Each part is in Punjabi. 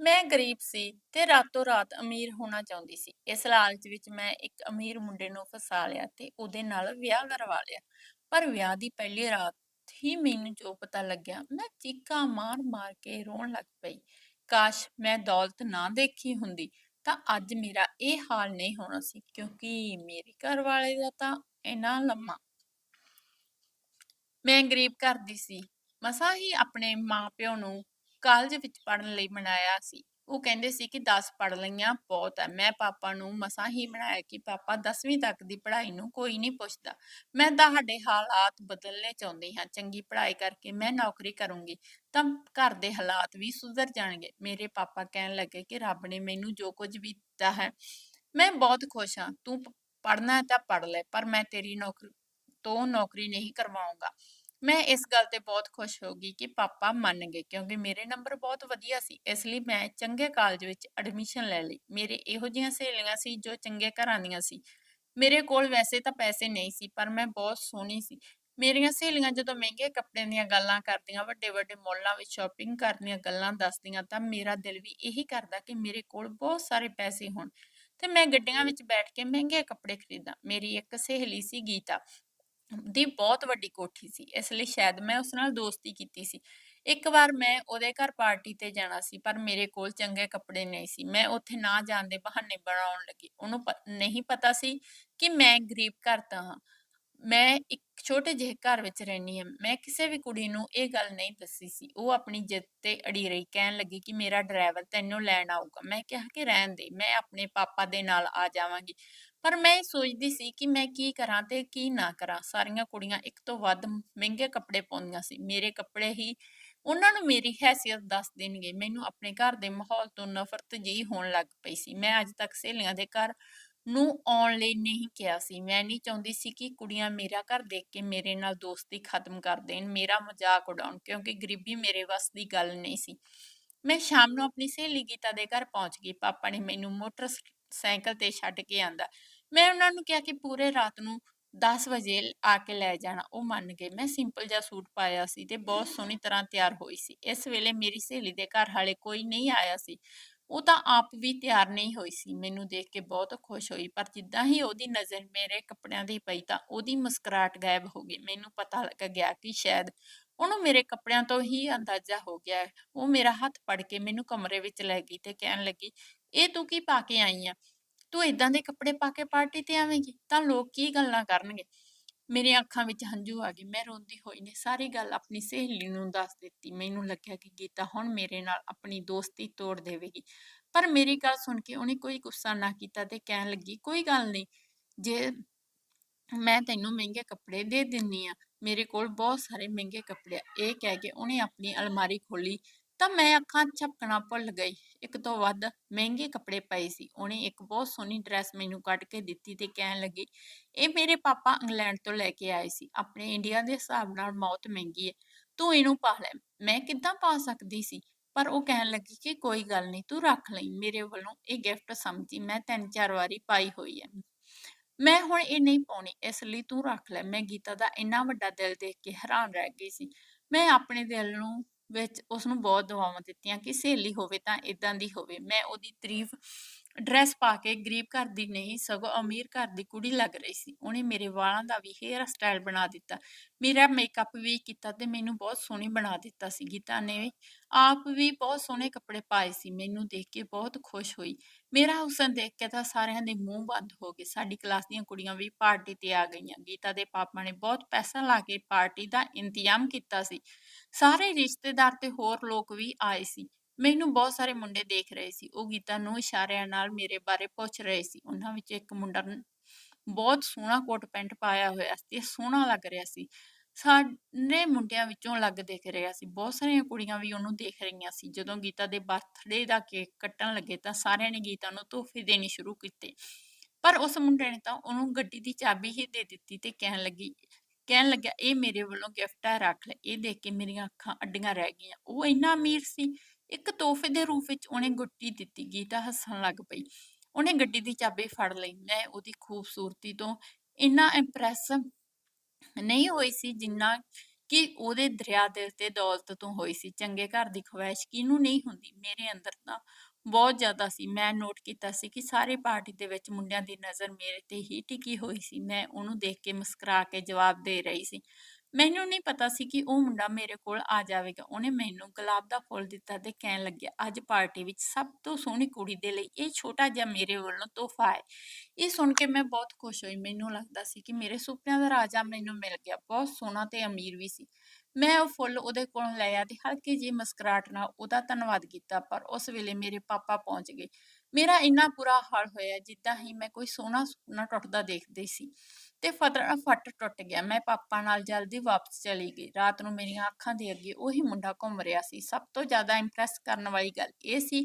ਮੈਂ ਗਰੀਬ ਸੀ ਤੇ ਰਾਤੋਂ ਰਾਤ ਅਮੀਰ ਹੋਣਾ ਚਾਹੁੰਦੀ ਸੀ। ਇਸ ਲਾਲਚ ਵਿੱਚ ਮੈਂ ਇੱਕ ਅਮੀਰ ਮੁੰਡੇ ਨੂੰ ਫਸਾ ਲਿਆ ਤੇ ਉਹਦੇ ਨਾਲ ਵਿਆਹ ਕਰਵਾ ਲਿਆ। ਪਰ ਵਿਆਹ ਦੀ ਪਹਿਲੀ ਰਾਤ ਹੀ ਮੈਨੂੰ ਜੋ ਪਤਾ ਲੱਗਿਆ, ਮੈਂ ਚੀਕਾਂ ਮਾਰ-ਮਾਰ ਕੇ ਰੋਣ ਲੱਗ ਪਈ। ਕਾਸ਼ ਮੈਂ ਦੌਲਤ ਨਾ ਦੇਖੀ ਹੁੰਦੀ ਤਾਂ ਅੱਜ ਮੇਰਾ ਇਹ ਹਾਲ ਨਹੀਂ ਹੋਣਾ ਸੀ ਕਿਉਂਕਿ ਮੇਰੇ ਘਰ ਵਾਲੇ ਦਾ ਤਾਂ ਇੰਨਾ ਲੰਮਾ ਮੈਂ ਗਰੀਬ ਘਰ ਦੀ ਸੀ। ਮਸਾ ਹੀ ਆਪਣੇ ਮਾਂ-ਪਿਓ ਨੂੰ ਕਾਲਜ ਵਿੱਚ ਪੜਨ ਲਈ ਮਨਾਇਆ ਸੀ। ਉਹ ਕਹਿੰਦੇ ਸੀ ਕਿ 10 ਪੜ੍ਹ ਲਈਆਂ ਬਹੁਤ ਹੈ। ਮੈਂ ਪਾਪਾ ਨੂੰ ਮਸਾਂ ਹੀ ਬਣਾਇਆ ਕਿ ਪਾਪਾ 10ਵੀਂ ਤੱਕ ਦੀ ਪੜ੍ਹਾਈ ਨੂੰ ਕੋਈ ਨਹੀਂ ਪੁੱਛਦਾ। ਮੈਂ ਤੁਹਾਡੇ ਹਾਲਾਤ ਬਦਲਣੇ ਚਾਹੁੰਦੀ ਹਾਂ। ਚੰਗੀ ਪੜ੍ਹਾਈ ਕਰਕੇ ਮੈਂ ਨੌਕਰੀ ਕਰੂੰਗੀ ਤਾਂ ਘਰ ਦੇ ਹਾਲਾਤ ਵੀ ਸੁਧਰ ਜਾਣਗੇ। ਮੇਰੇ ਪਾਪਾ ਕਹਿਣ ਲੱਗੇ ਕਿ ਰੱਬ ਨੇ ਮੈਨੂੰ ਜੋ ਕੁਝ ਵੀ ਦਿੱਤਾ ਹੈ, ਮੈਂ ਬਹੁਤ ਖੁਸ਼ ਹਾਂ। ਤੂੰ ਪੜ੍ਹਨਾ ਹੈ ਤਾਂ ਪੜ੍ਹ ਲੈ, ਪਰ ਮੈਂ ਤੇਰੀ ਨੌਕਰੀ ਤੋਂ ਨੌਕਰੀ ਨਹੀਂ ਕਰਵਾਊਂਗਾ। ਮੈਂ ਇਸ ਗੱਲ ਤੇ ਬਹੁਤ ਖੁਸ਼ ਹੋ ਗਈ ਕਿ ਪਾਪਾ ਮੰਨ ਗਏ ਕਿਉਂਕਿ ਮੇਰੇ ਨੰਬਰ ਬਹੁਤ ਵਧੀਆ ਸੀ। ਇਸ ਲਈ ਮੈਂ ਚੰਗੇ ਕਾਲਜ ਵਿੱਚ ਐਡਮਿਸ਼ਨ ਲੈ ਲਈ। ਮੇਰੇ ਇਹੋ ਜਿਹੀਆਂ ਸਹੇਲੀਆਂ ਸੀ ਜੋ ਚੰਗੇ ਘਰਾਂ ਦੀਆਂ ਸੀ। ਮੇਰੇ ਕੋਲ ਵੈਸੇ ਤਾਂ ਪੈਸੇ ਨਹੀਂ ਸੀ, ਪਰ ਮੈਂ ਬਹੁਤ ਸੋਹਣੀ ਸੀ। ਮੇਰੀਆਂ ਸਹੇਲੀਆਂ ਜਦੋਂ ਮਹਿੰਗੇ ਕੱਪੜਿਆਂ ਦੀਆਂ ਗੱਲਾਂ ਕਰਦੀਆਂ, ਵੱਡੇ-ਵੱਡੇ ਮੋਲਾਂ ਵਿੱਚ ਸ਼ਾਪਿੰਗ ਕਰਦੀਆਂ ਗੱਲਾਂ ਦੱਸਦੀਆਂ ਤਾਂ ਮੇਰਾ ਦਿਲ ਵੀ ਇਹੀ ਕਰਦਾ ਕਿ ਮੇਰੇ ਕੋਲ ਬਹੁਤ ਸਾਰੇ ਪੈਸੇ ਹੋਣ ਤੇ ਮੈਂ ਗੱਡੀਆਂ ਵਿੱਚ ਬੈਠ ਕੇ ਮਹਿੰਗੇ ਕੱਪੜੇ ਖਰੀਦਾਂ। ਮੇਰੀ ਇੱਕ ਸਹੇਲੀ ਸੀ ਗੀਤਾ। ਦੀ ਬਹੁਤ ਵੱਡੀ ਕੋਠੀ ਸੀ, ਇਸ ਲਈ ਸ਼ਾਇਦ ਮੈਂ ਉਸ ਨਾਲ ਦੋਸਤੀ ਕੀਤੀ ਸੀ। ਇੱਕ ਵਾਰ ਮੈਂ ਉਹਦੇ ਘਰ ਪਾਰਟੀ ਤੇ ਜਾਣਾ ਸੀ, ਪਰ ਮੇਰੇ ਕੋਲ ਚੰਗੇ ਕੱਪੜੇ ਨਹੀਂ ਸੀ। ਮੈਂ ਉੱਥੇ ਨਾ ਜਾਣ ਦੇ ਬਹਾਨੇ ਬਣਾਉਣ ਲੱਗੀ। ਉਹਨੂੰ ਨਹੀਂ ਪਤਾ ਸੀ ਕਿ ਮੈਂ ਗਰੀਬ ਘਰ ਦਾ ਹਾਂ। ਮੈਂ ਇੱਕ ਛੋਟੇ ਜਿਹੇ ਘਰ ਵਿੱਚ ਰਹਿੰਦੀ ਹਾਂ। ਮੈਂ ਕਿਸੇ ਵੀ ਕੁੜੀ ਨੂੰ ਇਹ ਗੱਲ ਨਹੀਂ ਦੱਸੀ ਸੀ। ਉਹ ਆਪਣੀ ਜਿੱਦ ਤੇ ਅੜੀ ਰਹੀ, ਕਹਿਣ ਲੱਗੀ ਕਿ ਮੇਰਾ ਡਰਾਈਵਰ ਤੈਨੂੰ ਲੈਣ ਆਊਗਾ। ਮੈਂ ਕਿਹਾ ਕਿ ਰਹਿਣ ਦੇ, ਮੈਂ ਆਪਣੇ ਪਾਪਾ ਦੇ ਨਾਲ ਆ ਜਾਵਾਂਗੀ। ਪਰ ਮੈਂ ਇਹ ਸੋਚਦੀ ਸੀ ਕਿ ਮੈਂ ਕੀ ਕਰਾਂ ਤੇ ਕੀ ਨਾ ਕਰਾਂ। ਸਾਰੀਆਂ ਕੁੜੀਆਂ ਇੱਕ ਤੋਂ ਵੱਧ ਮਹਿੰਗੇ ਕੱਪੜੇ ਪਾਉਂਦੀਆਂ ਸੀ। ਮੇਰੇ ਕੱਪੜੇ ਹੀ ਉਹਨਾਂ ਨੂੰ ਮੇਰੀ ਹੈਸੀਅਤ ਦੱਸ ਦੇਣਗੇ। ਮੈਨੂੰ ਆਪਣੇ ਘਰ ਦੇ ਮਾਹੌਲ ਤੋਂ ਨਫ਼ਰਤ ਜਿਹੀ ਹੋਣ ਲੱਗ ਪਈ ਸੀ। ਮੈਂ ਅੱਜ ਤੱਕ ਸਹੇਲੀਆਂ ਦੇ ਘਰ ਨੂੰ ਆਉਣ ਲਈ ਨਹੀਂ ਕਿਹਾ ਸੀ। ਮੈਂ ਨਹੀਂ ਚਾਹੁੰਦੀ ਸੀ ਕਿ ਕੁੜੀਆਂ ਮੇਰਾ ਘਰ ਦੇਖ ਕੇ ਮੇਰੇ ਨਾਲ ਦੋਸਤੀ ਖਤਮ ਕਰ ਦੇਣ, ਮੇਰਾ ਮਜ਼ਾਕ ਉਡਾਉਣ ਕਿਉਂਕਿ ਗਰੀਬੀ ਮੇਰੇ ਵੱਸ ਦੀ ਗੱਲ ਨਹੀਂ ਸੀ। ਮੈਂ ਸ਼ਾਮ ਨੂੰ ਆਪਣੀ ਸਹੇਲੀ ਗੀਤਾ ਦੇ ਘਰ ਪਹੁੰਚ ਗਈ। ਪਾਪਾ ਨੇ ਮੈਨੂੰ ਮੋਟਰਸਾਈਕਲ ਤੇ ਛੱਡ ਕੇ ਆਂਦਾ। ਮੈਂ ਉਹਨਾਂ ਨੂੰ ਕਿਹਾ ਕਿ ਪੂਰੇ ਰਾਤ ਨੂੰ 10 ਵਜੇ ਆ ਕੇ ਲੈ ਜਾਣਾ। ਉਹ ਮੰਨ ਗਏ। ਮੈਂ ਸਿੰਪਲ ਜਿਹਾ ਸੂਟ ਪਾਇਆ ਸੀ ਤੇ ਬਹੁਤ ਸੋਹਣੀ ਤਰ੍ਹਾਂ ਤਿਆਰ ਹੋਈ ਸੀ। ਇਸ ਵੇਲੇ ਮੇਰੀ ਸਹੇਲੀ ਦੇ ਘਰ ਹਾਲੇ ਕੋਈ ਨਹੀਂ ਆਇਆ ਸੀ। ਉਹ ਤਾਂ ਆਪ ਵੀ ਤਿਆਰ ਨਹੀਂ ਹੋਈ ਸੀ। ਮੈਨੂੰ ਦੇਖ ਕੇ ਬਹੁਤ ਖੁਸ਼ ਹੋਈ, ਪਰ ਜਿੱਦਾਂ ਹੀ ਉਹਦੀ ਨਜ਼ਰ ਮੇਰੇ ਕੱਪੜਿਆਂ ਦੀ ਪਈ ਤਾਂ ਉਹਦੀ ਮੁਸਕਰਾਹਟ ਗਾਇਬ ਹੋ ਗਈ। ਮੈਨੂੰ ਪਤਾ ਲੱਗ ਗਿਆ ਕਿ ਸ਼ਾਇਦ ਉਹਨੂੰ ਮੇਰੇ ਕੱਪੜਿਆਂ ਤੋਂ ਹੀ ਅੰਦਾਜ਼ਾ ਹੋ ਗਿਆ ਉਹ ਮੇਰਾ ਹੱਥ ਫੜ ਕੇ ਮੈਨੂੰ ਕਮਰੇ ਵਿੱਚ ਲੈ ਗਈ ਤੇ ਕਹਿਣ ਲੱਗੀ, ਇਹ ਤੂੰ ਕੀ ਪਾ ਕੇ ਆਈ ਆ ਤੂੰ ਏਦਾਂ ਦੇ ਕੱਪੜੇ ਪਾ ਕੇ ਪਾਰਟੀ ਤੇ ਆਵੇਂਗੀ ਤਾਂ ਲੋਕ ਕੀ ਗੱਲਾਂ ਕਰਨਗੇ? ਮੇਰੀਆਂ ਅੱਖਾਂ ਵਿੱਚ ਹੰਝੂ ਆ ਗਏ। ਮੈਂ ਰੋਂਦੀ ਹੋਈ ਨੇ ਸਾਰੀ ਗੱਲ ਆਪਣੀ ਸਹੇਲੀ ਨੂੰ ਦੱਸ ਦਿੱਤੀ। ਮੈਨੂੰ ਲੱਗਿਆ ਕਿ ਗੀਤਾ ਹੁਣ ਮੇਰੇ ਨਾਲ ਆਪਣੀ ਦੋਸਤੀ ਤੋੜ ਦੇਵੇਗੀ, ਪਰ ਮੇਰੀ ਗੱਲ ਸੁਣ ਕੇ ਉਹਨੇ ਕੋਈ ਗੁੱਸਾ ਨਾ ਕੀਤਾ ਤੇ ਕਹਿਣ ਲੱਗੀ, ਕੋਈ ਗੱਲ ਨਹੀਂ, ਜੇ ਮੈਂ ਤੈਨੂੰ ਮਹਿੰਗੇ ਕੱਪੜੇ ਦੇ ਦਿੰਨੀ ਆ ਮੇਰੇ ਕੋਲ ਬਹੁਤ ਸਾਰੇ ਮਹਿੰਗੇ ਕੱਪੜੇ ਇਹ ਕਹਿ ਕੇ ਉਹਨੇ ਆਪਣੀ ਅਲਮਾਰੀ ਖੋਲੀ ਤਾਂ ਮੈਂ ਅੱਖਾਂ ਝਪਕਣਾ ਭੁੱਲ ਗਈ। ਇੱਕ ਤੋਂ ਵੱਧ ਮਹਿੰਗੇ ਕੱਪੜੇ ਪਏ ਸੀ। ਉਹਨੇ ਇੱਕ ਬਹੁਤ ਸੋਹਣੀ ਡਰੈਸ ਮੈਨੂੰ ਕੱਢ ਕੇ ਦਿੱਤੀ ਤੇ ਕਹਿਣ ਲੱਗੀ, ਇਹ ਮੇਰੇ ਪਾਪਾ ਇੰਗਲੈਂਡ ਤੋਂ ਲੈ ਕੇ ਆਏ ਸੀ। ਆਪਣੇ ਇੰਡੀਆ ਦੇ ਹਿਸਾਬ ਨਾਲ ਬਹੁਤ ਮਹਿੰਗੀ ਹੈ। ਤੂੰ ਇਹਨੂੰ ਪਾ ਲੈ। ਮੈਂ ਕਿੱਦਾਂ ਪਾ ਸਕਦੀ ਸੀ? ਪਰ ਉਹ ਕਹਿਣ ਲੱਗੀ ਕਿ ਕੋਈ ਗੱਲ ਨਹੀਂ, ਤੂੰ ਰੱਖ ਲਈ। ਮੇਰੇ ਵੱਲੋਂ ਇਹ ਗਿਫਟ ਸਮਝੀ। ਮੈਂ ਤਿੰਨ ਚਾਰ ਵਾਰੀ ਪਾਈ ਹੋਈ ਹੈ। ਮੈਂ ਹੁਣ ਇਹ ਨਹੀਂ ਪਾਉਣੀ, ਇਸ ਲਈ ਤੂੰ ਰੱਖ ਲੈ। ਮੈਂ ਗੀਤਾ ਦਾ ਇੰਨਾ ਵੱਡਾ ਦਿਲ ਦੇਖ ਕੇ ਹੈਰਾਨ ਰਹਿ ਗਈ ਸੀ। ਮੈਂ ਆਪਣੇ ਦਿਲ ਨੂੰ ਵਿੱਚ ਉਸਨੂੰ ਬਹੁਤ ਦੁਆਵਾਂ ਦਿੱਤੀਆਂ ਕਿ ਸਹੇਲੀ ਹੋਵੇ ਤਾਂ ਏਦਾਂ ਦੀ ਹੋਵੇ। ਮੈਂ ਉਹਦੀ ਤਾਰੀਫ਼ ਡਰੈਸ ਪਾ ਕੇ ਗਰੀਬ ਘਰ ਦੀ ਨਹੀਂ ਸਗੋਂ ਅਮੀਰ ਘਰ ਦੀ ਕੁੜੀ ਲੱਗ ਰਹੀ ਸੀ। ਉਹਨੇ ਮੇਰੇ ਵਾਲਾਂ ਦਾ ਵੀ ਹੇਅਰ ਸਟਾਈਲ ਬਣਾ ਦਿੱਤਾ, ਮੇਰਾ ਮੇਕਅਪ ਵੀ ਕੀਤਾ ਤੇ ਮੈਨੂੰ ਬਹੁਤ ਸੋਹਣੀ ਬਣਾ ਦਿੱਤਾ ਸੀ। ਗੀਤਾ ਨੇ ਆਪ ਵੀ ਬਹੁਤ ਸੋਹਣੇ ਕੱਪੜੇ ਪਾਏ ਸੀ। ਮੈਨੂੰ ਦੇਖ ਕੇ ਬਹੁਤ ਖੁਸ਼ ਹੋਈ। ਮੇਰਾ ਹੁਸਨ ਦੇਖ ਕੇ ਤਾਂ ਸਾਰਿਆਂ ਦੇ ਮੂੰਹ ਬੰਦ ਹੋ ਗਏ। ਸਾਡੀ ਕਲਾਸ ਦੀਆਂ ਕੁੜੀਆਂ ਵੀ ਪਾਰਟੀ ਤੇ ਆ ਗਈਆਂ। ਗੀਤਾ ਦੇ ਪਾਪਾ ਨੇ ਬਹੁਤ ਪੈਸਾ ਲਾ ਕੇ ਪਾਰਟੀ ਦਾ ਇੰਤਜ਼ਾਮ ਕੀਤਾ ਸੀ। ਸਾਰੇ ਰਿਸ਼ਤੇਦਾਰ ਤੇ ਹੋਰ ਲੋਕ ਵੀ ਆਏ ਸੀ। ਮੈਨੂੰ ਬਹੁਤ ਸਾਰੇ ਮੁੰਡੇ ਦੇਖ ਰਹੇ ਸੀ। ਉਹ ਗੀਤਾ ਨੂੰ ਇਸ਼ਾਰਿਆਂ ਨਾਲ ਮੇਰੇ ਬਾਰੇ ਪੁੱਛ ਰਹੇ ਸੀ। ਉਹਨਾਂ ਵਿੱਚ ਇੱਕ ਮੁੰਡਾ ਬਹੁਤ ਸੋਹਣਾ ਕੋਟ ਪੈਂਟ ਪਾਇਆ ਹੋਇਆ ਸੀ ਸੋਹਣਾ ਲੱਗ ਰਿਹਾ ਸੀ। ਸਾਰੇ ਮੁੰਡਿਆਂ ਵਿੱਚੋਂ ਅਲੱਗ ਦੇਖ ਰਿਹਾ ਸੀ। ਬਹੁਤ ਸਾਰੀਆਂ ਕੁੜੀਆਂ ਵੀ ਉਹਨੂੰ ਦੇਖ ਰਹੀਆਂ ਸੀ। ਜਦੋਂ ਗੀਤਾ ਦੇ ਬਰਥਡੇ ਦਾ ਕੇਕ ਕੱਟਣ ਲੱਗੇ ਤਾਂ ਸਾਰਿਆਂ ਨੇ ਗੀਤਾ ਨੂੰ ਤੋਹਫ਼ੇ ਦੇਣੇ ਸ਼ੁਰੂ ਕੀਤੇ। ਪਰ ਉਸ ਮੁੰਡੇ ਨੇ ਤਾਂ ਉਹਨੂੰ ਗੱਡੀ ਦੀ ਚਾਬੀ ਹੀ ਦੇ ਦਿੱਤੀ ਤੇ ਕਹਿਣ ਲੱਗੀ ਕਹਿਣ ਲੱਗਿਆ, ਇਹ ਮੇਰੇ ਵੱਲੋਂ ਗਿਫਟ ਹੈ, ਰੱਖ ਲੈ। ਇਹ ਦੇਖ ਕੇ ਮੇਰੀਆਂ ਅੱਖਾਂ ਅੱਡੀਆਂ ਰਹਿ ਗਈਆਂ। ਉਹ ਇੰਨਾ ਅਮੀਰ ਸੀ। ਇੱਕ ਤੋਹਫ਼ੇ ਦੇ ਰੂਪ ਵਿੱਚ ਉਹਨੇ ਗੁੱਟੀ ਦਿੱਤੀ। ਗੀਤਾ ਹੱਸਣ ਲੱਗ ਪਈ। ਉਹਨੇ ਗੱਡੀ ਦੀ ਚਾਬੀ ਫੜ ਲਈ। ਮੈਂ ਉਹਦੀ ਖੂਬਸੂਰਤੀ ਤੋਂ ਇੰਨਾ ਇੰਪ੍ਰੈਸ ਨਹੀਂ ਹੋਈ ਸੀ ਜਿੰਨਾ ਕਿ ਉਹਦੇ ਦਰਿਆ ਦਿਲ ਤੇ ਦੌਲਤ ਤੋਂ ਹੋਈ ਸੀ ਚੰਗੇ ਘਰ ਦੀ ਖਵਾਇਸ਼ ਕਿਹਨੂੰ ਨਹੀਂ ਹੁੰਦੀ ਮੇਰੇ ਅੰਦਰ ਤਾਂ ਬਹੁਤ ਜ਼ਿਆਦਾ ਸੀ। ਮੈਂ ਨੋਟ ਕੀਤਾ ਸੀ ਕਿ ਸਾਰੇ ਪਾਰਟੀ ਦੇ ਵਿੱਚ ਮੁੰਡਿਆਂ ਦੀ ਨਜ਼ਰ ਮੇਰੇ ਤੇ ਹੀ ਟਿਕੀ ਹੋਈ ਸੀ। ਮੈਂ ਉਹਨੂੰ ਦੇਖ ਕੇ ਮੁਸਕਰਾ ਕੇ ਜਵਾਬ ਦੇ ਰਹੀ ਸੀ। ਮੈਨੂੰ ਨਹੀਂ ਪਤਾ ਸੀ ਕਿ ਉਹ ਮੁੰਡਾ ਮੇਰੇ ਕੋਲ ਆ ਜਾਵੇਗਾ। ਉਹਨੇ ਮੈਨੂੰ ਗੁਲਾਬ ਦਾ ਫੁੱਲ ਦਿੱਤਾ ਤੇ ਕਹਿਣ ਲੱਗਿਆ, ਅੱਜ ਪਾਰਟੀ ਵਿੱਚ ਸਭ ਤੋਂ ਸੋਹਣੀ ਕੁੜੀ ਦੇ ਲਈ ਇਹ ਛੋਟਾ ਜਿਹਾ ਮੇਰੇ ਵੱਲੋਂ ਤੋਹਫਾ ਹੈ। ਇਹ ਸੁਣ ਕੇ ਮੈਂ ਬਹੁਤ ਖੁਸ਼ ਹੋਈ। ਮੈਨੂੰ ਲੱਗਦਾ ਸੀ ਕਿ ਮੇਰੇ ਸੁਪਨਿਆਂ ਦਾ ਰਾਜਾ ਮੈਨੂੰ ਮਿਲ ਗਿਆ। ਬਹੁਤ ਸੋਹਣਾ ਤੇ ਅਮੀਰ ਵੀ ਸੀ। ਮੈਂ ਉਹ ਫੁੱਲ ਉਹਦੇ ਕੋਲੋਂ ਲਿਆ ਤੇ ਹਲਕੀ ਜਿਹੀ ਮੁਸਕਰਾਹਟ ਨਾਲ ਉਹਦਾ ਧੰਨਵਾਦ ਕੀਤਾ, ਪਰ ਉਸ ਵੇਲੇ ਮੇਰੇ ਪਾਪਾ ਪਹੁੰਚ ਗਏ। ਮੇਰਾ ਇੰਨਾ ਬੁਰਾ ਹਾਲ ਹੋਇਆ ਜਿੱਦਾਂ ਹੀ ਮੈਂ ਕੋਈ ਸੋਹਣਾ ਸੁਪਨਾ ਟੁੱਟਦਾ ਦੇਖਦੀ ਸੀ ਤੇ ਫਟਾ ਫਟ ਟੁੱਟ ਗਿਆ। ਮੈਂ ਪਾਪਾ ਨਾਲ ਜਲਦੀ ਵਾਪਸ ਚਲੀ ਗਈ। ਰਾਤ ਨੂੰ ਮੇਰੀਆਂ ਅੱਖਾਂ ਦੇ ਅੱਗੇ ਉਹੀ ਮੁੰਡਾ ਘੁੰਮ ਰਿਹਾ ਸੀ। ਸਭ ਤੋਂ ਜ਼ਿਆਦਾ ਇੰਪ੍ਰੈਸ ਕਰਨ ਵਾਲੀ ਗੱਲ ਇਹ ਸੀ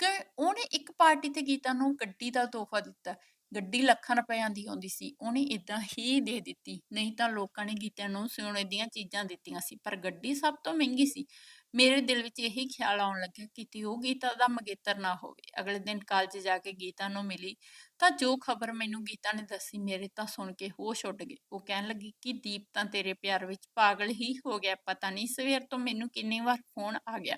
ਕਿ ਉਹਨੇ ਇੱਕ ਪਾਰਟੀ ਤੇ ਗੀਤਾ ਨੂੰ ਗੱਡੀ ਦਾ ਤੋਹਫਾ ਦਿੱਤਾ। ਗੱਡੀ ਲੱਖਾਂ ਰੁਪਇਆਂ ਦੀ ਆਉਂਦੀ ਸੀ, ਉਹਨੇ ਇਦਾਂ ਹੀ ਦੇ ਦਿੱਤੀ, ਨਹੀਂ ਤਾਂ ਲੋਕਾਂ ਨੇ ਗੀਤਾ ਨੂੰ ਸੋਨੇ ਦੀਆਂ ਚੀਜ਼ਾਂ ਦਿੱਤੀਆਂ ਸੀ, ਪਰ ਗੱਡੀ ਸਭ ਤੋਂ ਮਹਿੰਗੀ ਸੀ। ਮੇਰੇ ਦਿਲ ਵਿੱਚ ਇਹੀ ਖਿਆਲ ਆਉਣ ਲੱਗਿਆ ਕਿ ਉਹ ਗੀਤਾ ਦਾ ਮੰਗੇਤਰ ਨਾ ਹੋਵੇ। ਅਗਲੇ ਦਿਨ ਕਾਲਜ ਜਾ ਕੇ ਗੀਤਾ ਨੂੰ ਮਿਲੀ, ਤਾਂ ਜੋ ਖਬਰ ਮੈਨੂੰ ਗੀਤਾ ਨੇ ਦੱਸੀ, ਮੇਰੇ ਤਾਂ ਸੁਣ ਕੇ ਹੋਸ਼ ਉੱਡ ਗਏ। ਉਹ ਕਹਿਣ ਲੱਗੀ ਕਿ, ਦੀਪ, ਤਾਂ ਤੇਰੇ ਪਿਆਰ ਵਿੱਚ ਪਾਗਲ ਹੀ ਹੋ ਗਿਆ, ਪਤਾ ਨਹੀਂ ਸਵੇਰ ਤੋਂ ਮੈਨੂੰ ਕਿੰਨੀ ਵਾਰ ਫੋਨ ਆ ਗਿਆ।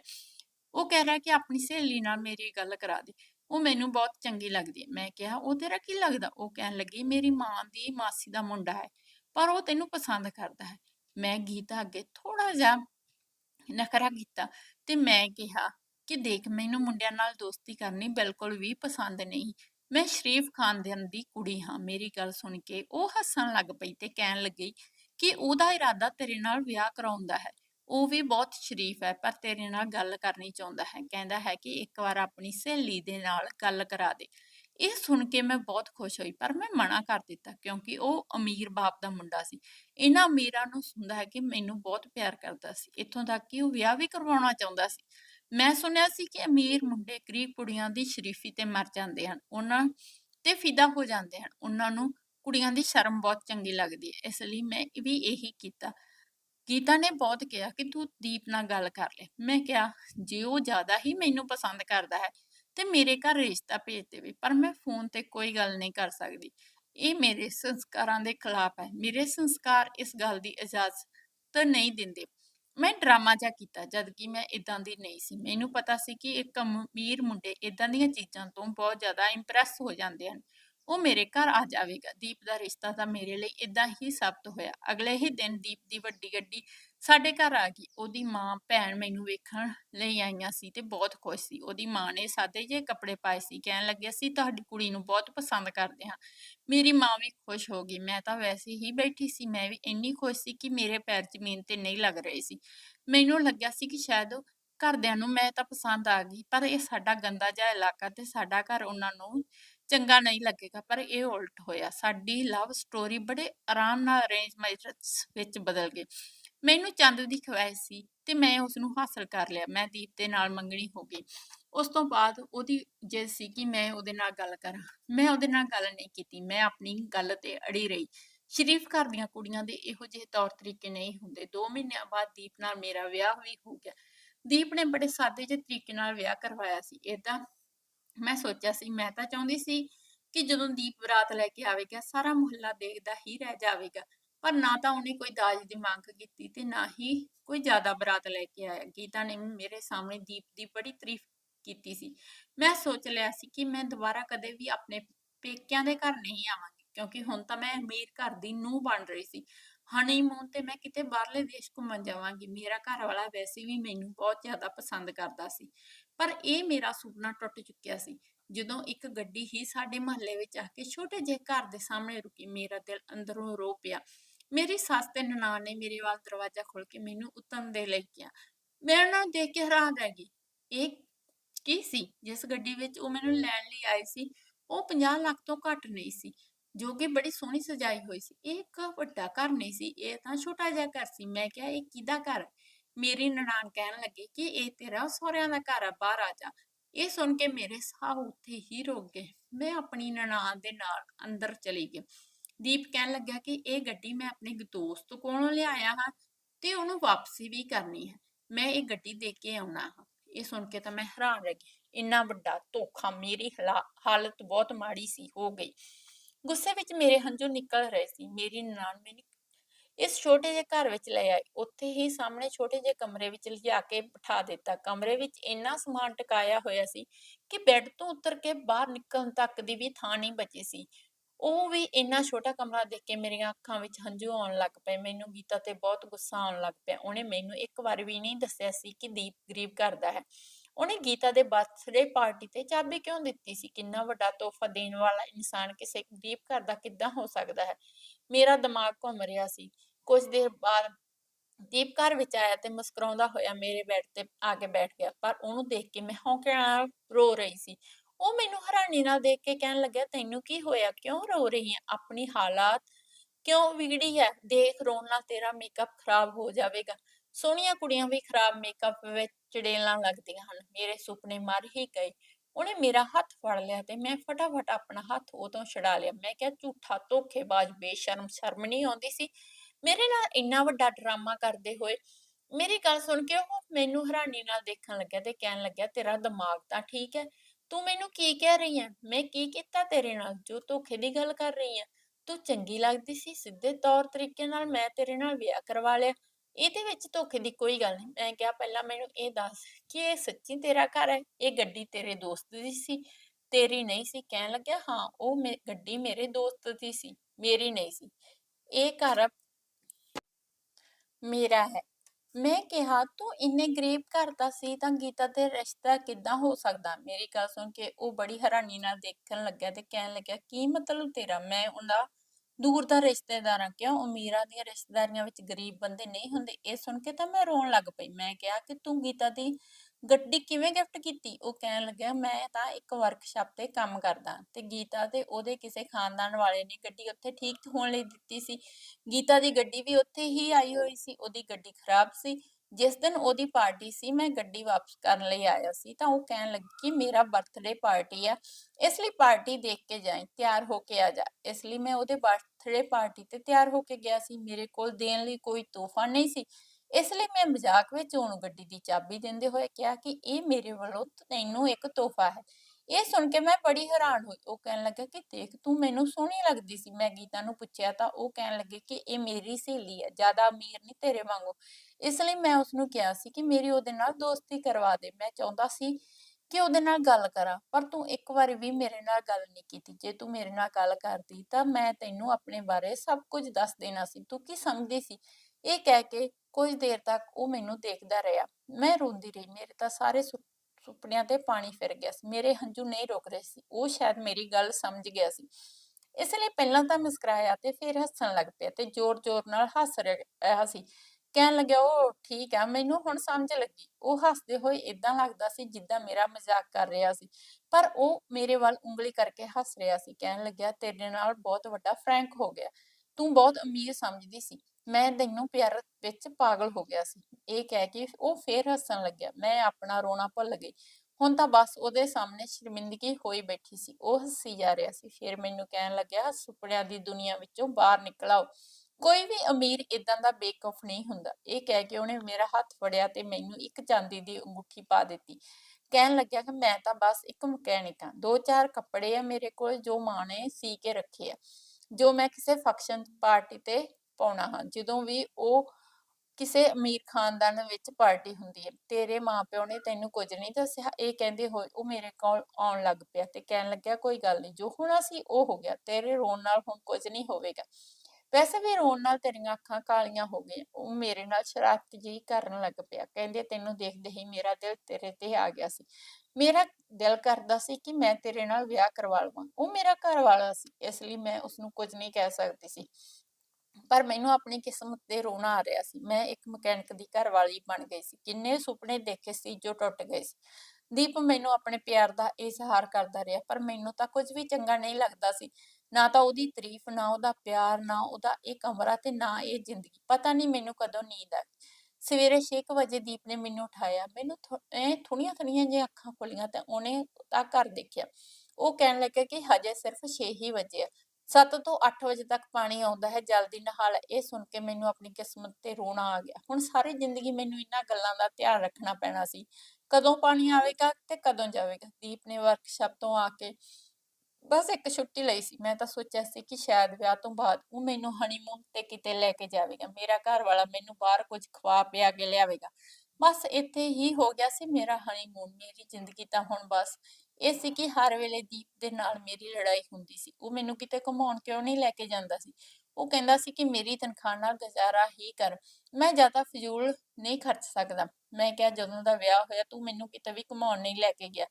ਉਹ ਕਹਿ ਰਿਹਾ ਕਿ ਆਪਣੀ ਸਹੇਲੀ ਨਾਲ ਮੇਰੀ ਗੱਲ ਕਰਾ ਦੇ। ਉਹ ਮੈਨੂੰ ਬਹੁਤ ਚੰਗੀ ਲੱਗਦੀ ਹੈ। ਮੈਂ ਕਿਹਾ, ਉਹ ਤੇਰਾ ਕੀ ਲੱਗਦਾ? ਉਹ ਕਹਿਣ ਲੱਗੀ, ਮੇਰੀ ਮਾਂ ਦੀ ਮਾਸੀ ਦਾ ਮੁੰਡਾ ਹੈ, ਪਰ ਉਹ ਤੈਨੂੰ ਪਸੰਦ ਕਰਦਾ ਹੈ। ਮੈਂ ਗੀਤਾ ਅੱਗੇ ਥੋੜਾ ਜਿਹਾ ਨਖਰਾ ਕੀਤਾ ਤੇ ਮੈਂ ਕਿਹਾ ਕਿ ਦੇਖ, ਮੈਨੂੰ ਮੁੰਡਿਆਂ ਨਾਲ ਦੋਸਤੀ ਕਰਨੀ ਬਿਲਕੁਲ ਵੀ ਪਸੰਦ ਨਹੀਂ। ਮੈਂ ਸ਼ਰੀਫ ਖਾਨਦਾਨ ਦੀ ਕੁੜੀ ਹਾਂ, ਮੇਰੀ ਗੱਲ ਸੁਣ ਕੇ ਉਹ ਹੱਸਣ ਲੱਗ ਪਈ ਤੇ ਕਹਿਣ ਲੱਗੀ ਕਿ ਉਹਦਾ ਇਰਾਦਾ ਤੇਰੇ ਨਾਲ ਵਿਆਹ ਕਰਾਉਂਦਾ ਹੈ। ਉਹ ਵੀ ਬਹੁਤ ਸ਼ਰੀਫ ਹੈ, ਪਰ ਤੇਰੇ ਨਾਲ ਗੱਲ ਕਰਨੀ ਚਾਹੁੰਦਾ ਹੈ, ਕਹਿੰਦਾ ਹੈ ਕਿ ਇੱਕ ਵਾਰ ਆਪਣੀ ਸਹੇਲੀ ਦੇ ਨਾਲ ਗੱਲ ਕਰਾ ਦੇ। ਇਹ ਸੁਣ ਕੇ ਮੈਂ ਬਹੁਤ ਖੁਸ਼ ਹੋਈ, ਪਰ ਮੈਂ ਮਨਾ ਕਰ ਦਿੱਤਾ, ਕਿਉਂਕਿ ਉਹ ਅਮੀਰ ਬਾਪ ਦਾ ਮੁੰਡਾ ਸੀ। ਇਹਨਾਂ ਅਮੀਰਾਂ ਨੂੰ ਸੁਣਦਾ ਹੈ ਕਿ ਮੈਨੂੰ ਬਹੁਤ ਪਿਆਰ ਕਰਦਾ ਸੀ। ਇੱਥੋਂ ਤੱਕ ਕਿ ਉਹ ਵਿਆਹ ਵੀ ਕਰਵਾਉਣਾ ਚਾਹੁੰਦਾ ਸੀ। ਮੈਂ ਸੁਣਿਆ ਸੀ ਕਿ ਅਮੀਰ ਮੁੰਡੇ ਗਰੀਬ ਕੁੜੀਆਂ ਦੀ ਸ਼ਰੀਫੀ ਤੇ ਮਰ ਜਾਂਦੇ ਹਨ। ਉਹਨਾਂ ਤੇ ਫਿਦਾ ਹੋ ਜਾਂਦੇ ਹਨ। ਉਹਨਾਂ ਨੂੰ ਕੁੜੀਆਂ ਦੀ ਸ਼ਰਮ ਬਹੁਤ ਚੰਗੀ ਲੱਗਦੀ ਹੈ। ਇਸ ਲਈ ਮੈਂ ਵੀ ਇਹੀ ਕੀਤਾ। ਗੀਤਾ ਨੇ ਬਹੁਤ ਕਿਹਾ ਕਿ ਤੂੰ ਦੀਪ ਨਾਲ ਗੱਲ ਕਰ ਲੈ। ਮੈਂ ਕਿਹਾ, ਜੇ ਉਹ ਜ਼ਿਆਦਾ ਹੀ ਮੈਨੂੰ ਪਸੰਦ ਕਰਦਾ ਹੈ, ਤੇ ਮੇਰੇ ਘਰ ਰਿਸ਼ਤਾ ਭੇਜ ਦੇਵੇ, ਪਰ ਮੈਂ ਫੋਨ ਤੇ ਕੋਈ ਗੱਲ ਨਹੀਂ ਕਰ ਸਕਦੀ। ਇਹ ਮੇਰੇ ਸੰਸਕਾਰਾਂ ਦੇ ਖਿਲਾਫ ਹੈ। ਮੇਰੇ ਸੰਸਕਾਰ ਇਸ ਗੱਲ ਦੀ ਇਜਾਜ਼ਤ ਨਹੀਂ ਦਿੰਦੇ। ਮੈਂ ਡਰਾਮਾ ਜਿਹਾ ਕੀਤਾ, ਜਦ ਕਿ ਮੈਂ ਇਦਾਂ ਦੀ ਨਹੀਂ ਸੀ। ਮੈਨੂੰ ਪਤਾ ਸੀ ਕਿ ਇੱਕ ਅਮੀਰ ਮੁੰਡੇ ਇਦਾਂ ਦੀਆਂ ਚੀਜ਼ਾਂ ਤੋਂ ਬਹੁਤ ਜ਼ਿਆਦਾ ਇੰਪ੍ਰੈਸ ਹੋ ਜਾਂਦੇ ਹਨ। ਉਹ ਮੇਰੇ ਘਰ ਆ ਜਾਵੇਗਾ। ਦੀਪ ਦਾ ਰਿਸ਼ਤਾ ਤਾਂ ਮੇਰੇ ਲਈ ਇਦਾਂ ਹੀ ਸਾਬਤ ਹੋਇਆ। ਅਗਲੇ ਹੀ ਦਿਨ ਦੀਪ ਦੀ ਵੱਡੀ ਗੱਡੀ ਸਾਡੇ ਘਰ ਆ ਗਈ। ਉਹਦੀ ਮਾਂ, ਭੈਣ ਮੈਨੂੰ ਵੇਖਣ ਲਈ ਆਈਆਂ ਸੀ ਤੇ ਬਹੁਤ ਖੁਸ਼ ਸੀ। ਉਹਦੀ ਮਾਂ ਨੇ ਸਾਦੇ ਜਿਹੇ ਕੱਪੜੇ ਪਾਏ ਸੀ। ਕਹਿਣ ਲੱਗੇ ਸੀ ਤੁਹਾਡੀ ਕੁੜੀ ਨੂੰ ਬਹੁਤ ਪਸੰਦ ਕਰਦੇ ਹਾਂ। ਮੇਰੀ ਮਾਂ ਵੀ ਖੁਸ਼ ਹੋ ਗਈ। ਮੈਂ ਤਾਂ ਵੈਸੇ ਹੀ ਬੈਠੀ ਸੀ। ਮੈਂ ਵੀ ਇੰਨੀ ਖੁਸ਼ ਸੀ ਕਿ ਮੇਰੇ ਪੈਰ ਜ਼ਮੀਨ ਤੇ ਨਹੀਂ ਲੱਗ ਰਹੇ ਸੀ। ਮੈਨੂੰ ਲੱਗਿਆ ਸੀ ਕਿ ਸ਼ਾਇਦ ਘਰਦਿਆਂ ਨੂੰ ਮੈਂ ਤਾਂ ਪਸੰਦ ਆ ਗਈ। ਪਰ ਇਹ ਸਾਡਾ ਗੰਦਾ ਜਿਹਾ ਇਲਾਕਾ ਤੇ ਸਾਡਾ ਘਰ ਉਹਨਾਂ ਨੂੰ ਚੰਗਾ ਨਹੀਂ ਲੱਗੇਗਾ, ਪਰ ਇਹ ਉਲਟ ਹੋਇਆ। ਸਾਡੀ ਲਵ ਸਟੋਰੀ ਬੜੇ ਆਰਾਮ ਨਾਲ ਅਰੇਂਜ ਮੈਰਿਜ ਵਿੱਚ ਬਦਲ ਗਈ। ਮੈਨੂੰ ਚੰਦ ਦੀ ਖਵਾਇਸ਼ ਸੀ ਤੇ ਮੈਂ ਉਸ ਨੂੰ ਹਾਸਲ ਕਰ ਲਿਆ। ਮੈਂ ਦੀਪ ਦੇ ਨਾਲ ਮੰਗਣੀ ਹੋ ਗਈ। ਉਸ ਤੋਂ ਬਾਅਦ ਉਹਦੀ ਜਿੱਦ ਸੀ ਕਿ ਮੈਂ ਉਹਦੇ ਨਾਲ ਗੱਲ ਕਰਾਂ। ਮੈਂ ਉਹਦੇ ਨਾਲ ਗੱਲ ਨਹੀਂ ਕੀਤੀ। ਮੈਂ ਆਪਣੀ ਗੱਲ ਤੇ ਅੜੀ ਰਹੀ। ਸ਼ਰੀਫ ਘਰ ਦੀਆਂ ਕੁੜੀਆਂ ਦੇ ਇਹੋ ਜਿਹੇ ਤੌਰ ਤਰੀਕੇ ਨਹੀਂ ਹੁੰਦੇ। 2 ਮਹੀਨਿਆਂ ਬਾਅਦ ਦੀਪ ਨਾਲ ਮੇਰਾ ਵਿਆਹ ਵੀ ਹੋ ਗਿਆ। ਦੀਪ ਨੇ ਬੜੇ ਸਾਦੇ ਜਿਹੇ ਤਰੀਕੇ ਨਾਲ ਵਿਆਹ ਕਰਵਾਇਆ ਸੀ। ਇਦਾਂ ਮੈਂ ਸੋਚਿਆ ਸੀ, ਮੈਂ ਤਾਂ ਚਾਹੁੰਦੀ ਸੀ ਕਿ ਜਦੋਂ ਦੀਪ ਬਰਾਤ ਲੈ ਕੇ ਆਵੇਗਾ, ਸਾਰਾ ਮੁਹੱਲਾ ਦੇਖਦਾ ਹੀ ਰਹਿ ਜਾਵੇਗਾ। ਪਰ ਨਾ ਤਾਂ ਉਹਨੇ ਕੋਈ ਦਾਜ ਦੀ ਮੰਗ ਕੀਤੀ ਤੇ ਨਾ ਹੀ ਕੋਈ ਜ਼ਿਆਦਾ ਬਰਾਤ ਲੈ ਕੇ ਆਇਆ। ਗੀਤਾ ਨੇ ਮੇਰੇ ਸਾਹਮਣੇ ਦੀਪ ਦੀ ਬੜੀ ਤਾਰੀਫ ਕੀਤੀ ਸੀ। ਮੈਂ ਸੋਚ ਲਿਆ ਸੀ ਕਿ ਮੈਂ ਦੁਬਾਰਾ ਕਦੇ ਵੀ ਆਪਣੇ ਪੇਕਿਆਂ ਦੇ ਘਰ ਨਹੀਂ ਆਵਾਂਗੀ, ਕਿਉਂਕਿ ਹੁਣ ਤਾਂ ਮੈਂ ਅਮੀਰ ਘਰ ਦੀ ਨੂੰਹ ਬਣ ਰਹੀ ਸੀ। ਹਨੀਮੂਨ ਤੇ ਮੈਂ ਕਿਤੇ ਬਾਹਰਲੇ ਦੇਸ਼ ਘੁੰਮਣ ਜਾਵਾਂਗੀ। ਮੇਰਾ ਘਰ ਵਾਲਾ ਵੈਸੇ ਵੀ ਮੈਨੂੰ ਬਹੁਤ ਜ਼ਿਆਦਾ ਪਸੰਦ ਕਰਦਾ ਸੀ। ਪਰ ਇਹ ਮੇਰਾ ਸੁਪਨਾ ਟੁੱਟ ਚੁੱਕਿਆ ਸੀ। ਜਦੋਂ ਇੱਕ ਗੱਡੀ ਹੀ ਸਾਡੇ ਮਹੱਲੇ ਵਿੱਚ ਆ ਕੇ ਛੋਟੇ ਜਿਹੇ ਘਰ ਦੇ ਸਾਹਮਣੇ ਰੁਕੀ ਮੇਰਾ ਦਿਲ ਅੰਦਰੋਂ ਰੋ ਪਿਆ। ਮੇਰੀ ਸੱਸ ਤੇ ਨਨਾਣ ਨੇ ਮੇਰੇ ਵੱਲ ਦਰਵਾਜ਼ਾ ਖੋਲ ਕੇ ਮੈਨੂੰ ਉਤਰਨ ਦੇ ਲਈ ਕਿਹਾ ਮੈਂ ਉਹਨਾਂ ਨੂੰ ਦੇਖ ਕੇ ਹੈਰਾਨ ਰਹਿ ਗਈ। ਇਹ ਕੀ ਸੀ? ਜਿਸ ਗੱਡੀ ਵਿੱਚ ਉਹ ਮੈਨੂੰ ਲੈਣ ਲਈ ਆਏ ਸੀ ਉਹ 50 ਲੱਖ ਤੋਂ ਘੱਟ ਨਹੀਂ ਸੀ ਜੋ ਕਿ ਬੜੀ ਸੋਹਣੀ ਸਜਾਈ ਹੋਈ ਸੀ। ਇਹ ਇੱਕ ਵੱਡਾ ਘਰ ਨਹੀਂ ਸੀ ਇਹ ਤਾਂ ਛੋਟਾ ਜਿਹਾ ਘਰ ਸੀ। ਮੈਂ ਕਿਹਾ ਇਹ ਕਿਹਦਾ ਘਰ ਮੇਰੀ ਨਨਾਣ ਕਹਿਣ ਲੱਗੀ ਕਿ ਇਹ ਤੇਰਾ ਸਹੁਰਿਆਂ ਦਾ ਘਰ ਆ, ਬਾਹਰ ਆ ਜਾ। ਇਹ ਸੁਣ ਕੇ ਮੇਰੇ ਸਾਹ ਉੱਥੇ ਹੀ ਰੁਕ ਗਏ। ਮੈਂ ਆਪਣੀ ਨਨਾਣ ਦੇ ਨਾਲ ਅੰਦਰ ਚਲੀ ਗਈ। ਦੀਪ ਕਹਿਣ ਲੱਗਾ ਕਿ ਇਹ ਗੱਡੀ ਮੈਂ ਆਪਣੇ ਦੋਸਤ ਕੋਲੋਂ ਲਿਆਇਆ ਹਾਂ ਤੇ ਉਹਨੂੰ ਵਾਪਸੀ ਵੀ ਕਰਨੀ ਹੈ। ਮੈਂ ਇਹ ਗੱਡੀ ਦੇ ਕੇ ਆਉਣਾ ਹਾਂ। ਇਹ ਸੁਣ ਕੇ ਤਾਂ ਮੈਂ ਹੈਰਾਨ ਰਹਿ ਗਈ। ਇੰਨਾ ਵੱਡਾ ਧੋਖਾ ਮੇਰੀ ਹਾਲਤ ਬਹੁਤ ਮਾੜੀ ਸੀ, ਹੋ ਗਈ। ਗੁੱਸੇ ਵਿੱਚ ਮੇਰੇ ਹੰਝੂ ਨਿਕਲ ਰਹੇ ਸੀ। ਮੇਰੀ ਨਨਾਣ ਮੈਨੂੰ ਇਸ ਛੋਟੇ ਜਿਹੇ ਘਰ ਵਿੱਚ ਲੈ ਆਏ ਉੱਥੇ ਹੀ ਸਾਹਮਣੇ ਛੋਟੇ ਜਿਹੇ ਕਮਰੇ ਵਿੱਚ ਲਿਜਾ ਕੇ ਬਿਠਾ ਦਿੱਤਾ। ਕਮਰੇ ਵਿੱਚ ਇੰਨਾ ਸਮਾਨ ਟਿਕਾਇਆ ਹੋਇਆ ਸੀ ਕਿ ਬੈੱਡ ਤੋਂ ਉਤਰ ਕੇ ਬਾਹਰ ਨਿਕਲਣ ਤੱਕ ਦੀ ਵੀ ਥਾਂ ਨਹੀਂ ਬਚੀ ਸੀ। ਉਹ ਵੀ ਇੰਨਾ ਛੋਟਾ ਕਮਰਾ ਦੇਖ ਕੇ ਮੇਰੀਆਂ ਅੱਖਾਂ ਵਿੱਚ ਹੰਝੂ ਆਉਣ ਲੱਗ ਪਏ। ਮੈਨੂੰ ਗੀਤਾ ਤੇ ਬਹੁਤ ਗੁੱਸਾ ਆਉਣ ਲੱਗ ਪਿਆ। ਉਹਨੇ ਮੈਨੂੰ ਇੱਕ ਵਾਰ ਵੀ ਨਹੀਂ ਦੱਸਿਆ ਸੀ ਕਿ ਦੀਪ ਗਰੀਬ ਕਰਦਾ ਹੈ। ਉਹਨੇ ਗੀਤਾ ਦੇ ਬਰਥਡੇ ਪਾਰਟੀ ਤੇ ਚਾਬੀ ਕਿਉਂ ਦਿੱਤੀ ਸੀ? ਕਿੰਨਾ ਵੱਡਾ ਤੋਹਫਾ ਦੇਣ ਵਾਲਾ ਇਨਸਾਨ ਕਿਸੇ ਗਰੀਬ ਘਰ ਦਾ ਕਿੱਦਾਂ ਹੋ ਸਕਦਾ ਹੈ? ਮੇਰਾ ਦਿਮਾਗ ਘੁੰਮ ਰਿਹਾ ਸੀ। ਕੁਝ ਦੇਰ ਬਾਅਦ ਦੀਪ ਘਰ ਵਿੱਚ ਆਇਆ ਤੇ ਮੁਸਕਰਾਉਂਦਾ ਹੋਇਆ ਮੇਰੇ ਬੈੱਡ ਤੇ ਆ ਕੇ ਬੈਠ ਗਿਆ, ਪਰ ਉਹਨੂੰ ਦੇਖ ਕੇ ਮੈਂ ਹੌਂਕੇ ਨਾਲ ਰੋ ਰਹੀ ਸੀ। ਉਹ ਮੈਨੂੰ ਹੈਰਾਨੀ ਨਾਲ ਦੇਖ ਕੇ ਕਹਿਣ ਲੱਗਿਆ, ਤੈਨੂੰ ਕੀ ਹੋਇਆ? ਕਿਉਂ ਰੋ ਰਹੀ ਹੈ ਆਪਣੀ ਹਾਲਾਤ ਕਿਉਂ ਵਿਗੜੀ ਹੈ? ਦੇਖ, ਰੋਣ ਨਾਲ ਤੇਰਾ ਮੇਕਅਪ ਖਰਾਬ ਹੋ ਜਾਵੇਗਾ। ਸੋਹਣੀਆਂ ਕੁੜੀਆਂ ਵੀ ਖਰਾਬ ਮੇਕਅਪ ਵਿੱਚ ਚੜੇਲਾਂ ਲੱਗਦੀਆਂ ਹਨ। ਮੇਰੇ ਸੁਪਨੇ ਮਰ ਹੀ ਗਏ। ਉਹਨੇ ਮੇਰਾ ਹੱਥ ਫੜ ਲਿਆ ਤੇ ਮੈਂ ਫਟਾਫਟ ਆਪਣਾ ਹੱਥ ਉਹ ਤੋਂ ਛਡਾ ਲਿਆ। ਮੈਂ ਕਿਹਾ, ਝੂਠਾ ਧੋਖੇਬਾਜ਼, ਬੇਸ਼ਰਮ, ਸ਼ਰਮ ਨਹੀਂ ਆਉਂਦੀ ਸੀ। ਮੇਰੇ ਨਾਲ ਇੰਨਾ ਵੱਡਾ ਡਰਾਮਾ ਕਰਦੇ ਹੋਏ, ਮੇਰੀ ਗੱਲ ਸੁਣ ਕੇ ਉਹ ਮੈਨੂੰ ਹੈਰਾਨੀ ਨਾਲ ਦੇਖਣ ਲੱਗਿਆ ਤੇ ਕਹਿਣ ਲੱਗਿਆ, ਤੇਰਾ ਦਿਮਾਗ ਤਾਂ ਠੀਕ ਹੈ, ਤੂੰ ਮੈਨੂੰ ਕੀ ਕਹਿ ਰਹੀ ਹੈ? ਮੈਂ ਕੀ ਕੀਤਾ ਤੇਰੇ ਨਾਲ? ਜੋ ਧੋਖੇ ਦੀ ਗੱਲ ਕਰ ਰਹੀ ਹੈ, ਤੂੰ ਚੰਗੀ ਲੱਗਦੀ ਸੀ, ਸਿੱਧੇ ਤੌਰ ਤਰੀਕੇ ਨਾਲ ਮੈਂ ਤੇਰੇ ਨਾਲ ਵਿਆਹ ਕਰਵਾ ਲਿਆ। ਇਹਦੇ ਵਿੱਚ ਧੋਖੇ ਦੀ ਕੋਈ ਗੱਲ ਨਹੀਂ। ਮੈਂ ਕਿਹਾ, ਪਹਿਲਾਂ ਮੈਨੂੰ ਇਹ ਦੱਸ ਕਿ ਇਹ ਸੱਚੀ ਤੇਰਾ ਘਰ ਹੈ? ਇਹ ਗੱਡੀ ਤੇਰੇ ਦੋਸਤ ਦੀ ਸੀ? ਤੇਰੀ ਨਹੀਂ ਸੀ? ਕਹਿਣ ਲੱਗਿਆ, ਹਾਂ, ਉਹ ਮੇ, ਗੱਡੀ ਮੇਰੇ ਦੋਸਤ ਦੀ ਸੀ, ਮੇਰੀ ਨਹੀਂ ਸੀ। ਇਹ ਘਰ ਮੇਰਾ ਹੈ। ਮੈਂ ਕਿਹਾ, ਤੂੰ ਇੰਨੇ ਗਰੀਬ ਘਰ ਦਾ ਸੀ ਤਾਂ ਗੀਤਾ ਤੇ ਰਿਸ਼ਤਾ ਕਿੱਦਾਂ ਹੋ ਸਕਦਾ? ਮੇਰੀ ਗੱਲ ਸੁਣ ਕੇ ਉਹ ਬੜੀ ਹੈਰਾਨੀ ਨਾਲ ਦੇਖਣ ਲੱਗਿਆ ਤੇ ਕਹਿਣ ਲੱਗਿਆ, ਕੀ ਮਤਲਬ ਤੇਰਾ? ਮੈਂ ਉਹਦਾ ਦੂਰ ਦਾ ਰਿਸ਼ਤੇਦਾਰਾਂ ਕਿਉਂ? ਅਮੀਰਾਂ ਦੀਆਂ ਰਿਸ਼ਤੇਦਾਰੀਆਂ ਵਿੱਚ ਗਰੀਬ ਬੰਦੇ ਨਹੀਂ ਹੁੰਦੇ। ਇਹ ਸੁਣ ਕੇ ਤਾਂ ਮੈਂ ਰੋਣ ਲੱਗ ਪਈ। ਮੈਂ ਕਿਹਾ ਕਿ ਤੂੰ ਗੀਤਾ ਦੀ ਗੱਡੀ ਕਿਵੇਂ ਗਿਫਟ ਕੀਤੀ? ਉਹ ਕਹਿਣ ਲੱਗਿਆ, ਮੈਂ ਤਾਂ ਇੱਕ ਵਰਕਸ਼ਾਪ ਤੇ ਕੰਮ ਕਰਦਾ ਤੇ ਗੀਤਾ ਤੇ ਉਹਦੇ ਕਿਸੇ ਖਾਨਦਾਨ ਵਾਲੇ ਨੇ ਗੱਡੀ ਉੱਥੇ ਠੀਕ ਹੋਣ ਲਈ ਦਿੱਤੀ ਸੀ। ਗੀਤਾ ਦੀ ਗੱਡੀ ਵੀ ਉੱਥੇ ਹੀ ਆਈ ਹੋਈ ਸੀ, ਉਹਦੀ ਗੱਡੀ ਖਰਾਬ ਸੀ। ਜਿਸ ਦਿਨ ਉਹਦੀ ਪਾਰਟੀ ਸੀ, ਮੈਂ ਗੱਡੀ ਵਾਪਸ ਕਰਨ ਲਈ ਆਇਆ ਸੀ, ਤਾਂ ਉਹ ਕਹਿਣ ਲੱਗੀ ਕਿ ਮੇਰਾ ਬਰਥਡੇ ਪਾਰਟੀ ਆ। ਇਸ ਲਈ ਪਾਰਟੀ ਦੇਖ ਕੇ ਜਾਈਂ, ਤਿਆਰ ਹੋ ਕੇ ਆ ਜਾ। ਇਸ ਲਈ ਮੈਂ ਉਹਦੇ ਬਰਥਡੇ ਪਾਰਟੀ ਤੇ ਤਿਆਰ ਹੋ ਕੇ ਗਿਆ ਸੀ। ਮੇਰੇ ਕੋਲ ਦੇਣ ਲਈ ਕੋਈ ਤੋਹਫਾ ਨਹੀਂ ਸੀ। ਇਸ ਲਈ ਮੈਂ ਮਜ਼ਾਕ ਵਿੱਚ ਉਹਨੂੰ ਗੱਡੀ ਦੀ ਚਾਬੀ ਦਿੰਦੇ ਹੋਏ ਕਿਹਾ ਕਿ ਇਹ ਮੇਰੇ ਵੱਲੋਂ ਤੈਨੂੰ ਇੱਕ ਤੋਹਫਾ ਹੈ। ਇਹ ਸੁਣ ਕੇ ਮੈਂ ਬੜੀ ਹੈਰਾਨ ਹੋਈ। ਉਹ ਕਹਿਣ ਲੱਗਾ ਕਿ ਦੇਖ ਤੂੰ ਮੈਨੂੰ ਸੋਹਣੀ ਲੱਗਦੀ ਸੀ। ਮੈਂ ਗੀਤਾ ਨੂੰ ਪੁੱਛਿਆ ਤਾਂ ਉਹ ਕਹਿਣ ਲੱਗੇ ਕਿ ਇਹ ਮੇਰੀ ਸਹੇਲੀ ਹੈ, ਜ਼ਿਆਦਾ ਅਮੀਰ ਨਹੀਂ ਤੇਰੇ ਵਾਂਗੂ। ਇਸ ਲਈ ਮੈਂ ਉਸ ਨੂੰ ਕਿਹਾ ਸੀ ਕਿ ਮੇਰੀ ਉਹਦੇ ਨਾਲ ਦੋਸਤੀ ਕਰਵਾ ਦੇ। ਮੈਂ ਚਾਹੁੰਦਾ ਸੀ ਕਿ ਉਹਦੇ ਨਾਲ ਗੱਲ ਕਰਾਂ, ਪਰ ਤੂੰ ਇੱਕ ਵਾਰੀ ਵੀ ਮੇਰੇ ਨਾਲ ਗੱਲ ਨਹੀਂ ਕੀਤੀ। ਜੇ ਤੂੰ ਮੇਰੇ ਨਾਲ ਗੱਲ ਕਰਦੀ ਤਾਂ ਮੈਂ ਤੈਨੂੰ ਆਪਣੇ ਬਾਰੇ ਸਭ ਕੁਝ ਦੱਸ ਦੇਣਾ ਸੀ। ਤੂੰ ਕੀ ਸਮਝਦੀ ਸੀ? ਇਹ ਕਹਿ ਕੇ ਕੁਝ ਦੇਰ ਤੱਕ ਉਹ ਮੈਨੂੰ ਦੇਖਦਾ ਰਿਹਾ। ਮੈਂ ਰੋਂਦੀ ਰਹੀ। ਮੇਰੇ ਤਾਂ ਸਾਰੇ ਸੁ- ਸੁਪਨਿਆਂ ਤੇ ਪਾਣੀ ਫਿਰ ਗਿਆ ਸੀ। ਮੇਰੇ ਹੰਝੂ ਨਹੀਂ ਰੁਕ ਰਹੇ ਸੀ। ਉਹ ਸ਼ਾਇਦ ਮੇਰੀ ਗੱਲ ਸਮਝ ਗਿਆ ਸੀ। ਇਸ ਲਈ ਪਹਿਲਾਂ ਤਾਂ ਮੁਸਕਰਾਇਆ ਤੇ ਫਿਰ ਹੱਸਣ ਲੱਗ ਪਿਆ ਤੇ ਜ਼ੋਰ-ਜ਼ੋਰ ਨਾਲ ਹੱਸ ਰਿਹਾ ਸੀ। ਕਹਿਣ ਲੱਗਿਆ ਉਹ ਠੀਕ ਆ। ਮੈਨੂੰ ਹੁਣ ਸਮਝ ਲੱਗੀ। ਉਹ ਹੱਸਦੇ ਹੋਏ ਇਦਾਂ ਲੱਗਦਾ ਸੀ ਜਿੱਦਾਂ ਮੇਰਾ ਮਜ਼ਾਕ ਕਰ ਰਿਹਾ ਸੀ। ਪਰ ਉਹ ਮੇਰੇ ਵੱਲ ਉਂਗਲੀ ਕਰਕੇ ਹੱਸ ਰਿਹਾ ਸੀ। ਕਹਿਣ ਲੱਗਿਆ, ਤੇਰੇ ਨਾਲ ਬਹੁਤ ਵੱਡਾ ਫਰੈਂਕ ਹੋ ਗਿਆ। ਤੂੰ ਬਹੁਤ ਅਮੀਰ ਸਮਝਦੀ ਸੀ। ਮੈਂ ਤੈਨੂੰ ਪਿਆਰ ਵਿੱਚ ਪਾਗਲ ਹੋ ਗਿਆ ਸੀ। ਇਹ ਕਹਿ ਕੇ ਉਹ ਫੇਰ ਹੱਸਣ ਲੱਗਿਆ। ਮੈਂ ਆਪਣਾ ਰੋਣਾ ਭੁੱਲ ਗਈ। ਹੁਣ ਤਾਂ ਬਸ ਉਹਦੇ ਸਾਹਮਣੇ ਸ਼ਰਮਿੰਦਗੀ ਹੋਈ ਬੈਠੀ ਸੀ। ਉਹ ਹੱਸੀ ਜਾ ਰਿਹਾ ਸੀ। ਫਿਰ ਮੈਨੂੰ ਕਹਿਣ ਲੱਗਿਆ, ਸੁਪਨਿਆਂ ਦੀ ਦੁਨੀਆ ਵਿੱਚੋਂ ਬਾਹਰ ਨਿਕਲ ਕੋਈ ਵੀ ਅਮੀਰ ਇਦਾਂ ਦਾ ਬੇਵਕੂਫ ਨਹੀਂ ਹੁੰਦਾ। ਇਹ ਕਹਿ ਕੇ ਉਹਨੇ ਮੇਰਾ ਹੱਥ ਫੜਿਆ ਤੇ ਮੈਨੂੰ ਇੱਕ ਚਾਂਦੀ ਦੀ ਅੰਗੂਠੀ ਪਾ ਦਿੱਤੀ। ਕਹਿਣ ਲੱਗਿਆ ਕਿ ਮੈਂ ਤਾਂ ਬਸ ਇੱਕ ਮਕੈਨਿਕ ਹਾਂ। ਦੋ ਚਾਰ ਕੱਪੜੇ ਆ ਮੇਰੇ ਕੋਲ ਜੋ ਮਾਂ ਨੇ ਸੀ ਕੇ ਰੱਖੇ ਆ। ਜੋ ਮੈਂ ਕਿਸੇ ਫੰਕਸ਼ਨ ਪਾਰਟੀ ਤੇ ਪਾਉਣਾ ਹਾਂ, ਜਦੋਂ ਵੀ ਉਹ ਕਿਸੇ ਅਮੀਰ ਖਾਨਦਾਨ ਵਿੱਚ ਪਾਰਟੀ ਹੁੰਦੀ ਹੈ, ਤੇਰੇ ਮਾਪਿਓ ਨੇ ਤੈਨੂੰ ਕੁਝ ਨਹੀਂ ਦੱਸਿਆ, ਇਹ ਕਹਿੰਦੇ ਹੋਏ ਉਹ ਮੇਰੇ ਕੋਲ ਆਉਣ ਲੱਗ ਪਿਆ ਤੇ ਕਹਿਣ ਲੱਗਿਆ, ਕੋਈ ਗੱਲ ਨਹੀਂ, ਜੋ ਹੋਣਾ ਸੀ ਉਹ ਹੋ ਗਿਆ, ਤੇਰੇ ਰੋਣ ਨਾਲ ਹੁਣ ਕੁਝ ਨਹੀਂ ਹੋਵੇਗਾ। ਵੈਸੇ ਵੀ ਰੋਣ ਨਾਲ ਤੇਰੀਆਂ ਅੱਖਾਂ ਕਾਲੀਆਂ ਹੋ ਗਈਆਂ, ਉਹ ਮੇਰੇ ਨਾਲ ਸ਼ਰਾਰਤ ਜਿਹੀ ਕਰਨ ਲੱਗ ਪਿਆ, ਕਹਿੰਦੇ ਤੈਨੂੰ ਦੇਖਦੇ ਹੀ ਮੇਰਾ ਦਿਲ ਤੇਰੇ ਤੇ ਆ ਗਿਆ ਸੀ। ਮੇਰਾ ਦਿਲ ਕਰਦਾ ਸੀ ਕਿ ਮੈਂ ਤੇਰੇ ਨਾਲ ਵਿਆਹ ਕਰਵਾ ਲਵਾਂ, ਉਹ ਮੇਰਾ ਘਰ ਵਾਲਾ ਸੀ, ਇਸ ਲਈ ਮੈਂ ਉਸ ਨੂੰ ਕੁਝ ਨਹੀਂ ਕਹਿ ਸਕਦੀ ਸੀ। ਪਰ ਮੈਨੂੰ ਆਪਣੀ ਕਿਸਮਤ ਤੇ ਰੋਣਾ ਆ ਰਿਹਾ ਸੀ। ਮੈਂ ਇੱਕ ਮਕੈਨਿਕ ਦੀ ਘਰਵਾਲੀ ਬਣ ਗਈ ਸੀ। ਕਿੰਨੇ ਸੁਪਨੇ ਦੇਖੇ ਸੀ ਜੋ ਟੁੱਟ ਗਏ ਸੀ। ਦੀਪ ਮੈਨੂੰ ਆਪਣੇ ਪਿਆਰ ਦਾ ਇਜ਼ਹਾਰ ਕਰਦਾ ਰਿਹਾ, ਪਰ ਮੈਨੂੰ ਤਾਂ ਕੁਝ ਵੀ ਚੰਗਾ ਨਹੀਂ ਲੱਗਦਾ ਸੀ। ਨਾ ਤਾਂ ਉਹਦੀ ਤਾਰੀਫ, ਨਾ ਉਹਦਾ ਪਿਆਰ, ਨਾ ਉਹਦਾ ਇਹ ਕਮਰਾ ਤੇ ਨਾ ਇਹ ਜ਼ਿੰਦਗੀ। ਪਤਾ ਨਹੀਂ ਮੈਨੂੰ ਕਦੋਂ ਨੀਂਦ ਆ ਸਵੇਰੇ 6 ਵਜੇ ਦੀਪ ਨੇ ਮੈਨੂੰ ਉਠਾਇਆ। ਮੈਨੂੰ ਐ ਥੋੜੀਆਂ ਥੋੜੀਆਂ ਜਿਹੀਆਂ ਅੱਖਾਂ ਖੁੱਲੀਆਂ ਤੇ ਉਹਨੇ ਤਾਂ ਘਰ ਦੇਖਿਆ। ਉਹ ਕਹਿਣ ਲੱਗਾ ਕਿ ਹਜੇ ਸਿਰਫ 6 ਹੀ ਵਜੇ ਆ। 7 ਤੋਂ 8 ਵਜੇ ਤੱਕ ਪਾਣੀ ਆਉਂਦਾ ਹੈ, ਜਲਦੀ ਨਹਾ ਇਹ ਸੁਣ ਕੇ ਮੈਨੂੰ ਆਪਣੀ ਕਿਸਮਤ ਤੇ ਰੋਣਾ ਆ ਗਿਆ। ਹੁਣ ਸਾਰੀ ਜ਼ਿੰਦਗੀ ਮੈਨੂੰ ਇਹਨਾਂ ਗੱਲਾਂ ਦਾ ਧਿਆਨ ਰੱਖਣਾ ਪੈਣਾ ਸੀ। ਕਦੋਂ ਪਾਣੀ ਆਵੇਗਾ ਤੇ ਕਦੋਂ ਜਾਵੇਗਾ? ਦੀਪ ਨੇ ਵਰਕਸ਼ਾਪ ਤੋਂ ਆ ਕੇ ਬਸ ਇੱਕ ਛੁੱਟੀ ਲਈ ਸੀ। ਮੈਂ ਤਾਂ ਸੋਚਿਆ ਸੀ ਕਿ ਸ਼ਾਇਦ ਵਿਆਹ ਤੋਂ ਬਾਅਦ ਉਹ ਮੈਨੂੰ ਹਨੀਮੂਨ ਤੇ ਕਿਤੇ ਲੈ ਕੇ ਜਾਵੇਗਾ। ਮੇਰਾ ਘਰ ਵਾਲਾ ਮੈਨੂੰ ਬਾਹਰ ਕੁਝ ਖਵਾ ਪਿਆ ਕੇ ਲਿਆਵੇਗਾ। ਬਸ ਇੱਥੇ ਹੀ ਹੋ ਗਿਆ ਸੀ ਮੇਰਾ ਹਨੀਮੂਨ ਮੇਰੀ ਜ਼ਿੰਦਗੀ ਤਾਂ ਹੁਣ ਬਸ ਇਹ ਸੀ ਕਿ ਹਰ ਵੇਲੇ ਦੀਪ ਦੇ ਨਾਲ ਮੇਰੀ ਲੜਾਈ ਹੁੰਦੀ ਸੀ। ਉਹ ਮੈਨੂੰ ਕਿਤੇ ਘੁਮਾਉਣ ਕਿਉਂ ਨਹੀਂ ਲੈ ਕੇ ਜਾਂਦਾ ਸੀ। ਉਹ ਕਹਿੰਦਾ ਸੀ ਕਿ ਮੇਰੀ ਤਨਖਾਹ ਨਾਲ ਗੁਜ਼ਾਰਾ ਹੀ ਕਰ। ਮੈਂ ਜ਼ਿਆਦਾ ਫਜ਼ੂਲ ਨਹੀਂ ਖਰਚ ਸਕਦਾ। ਮੈਂ ਕਿਹਾ, ਜਦੋਂ ਦਾ ਵਿਆਹ ਹੋਇਆ, ਤੂੰ ਮੈਨੂੰ ਕਿਤੇ ਵੀ ਘੁਮਾਉਣ ਨਹੀਂ ਲੈ ਕੇ ਗਿਆ।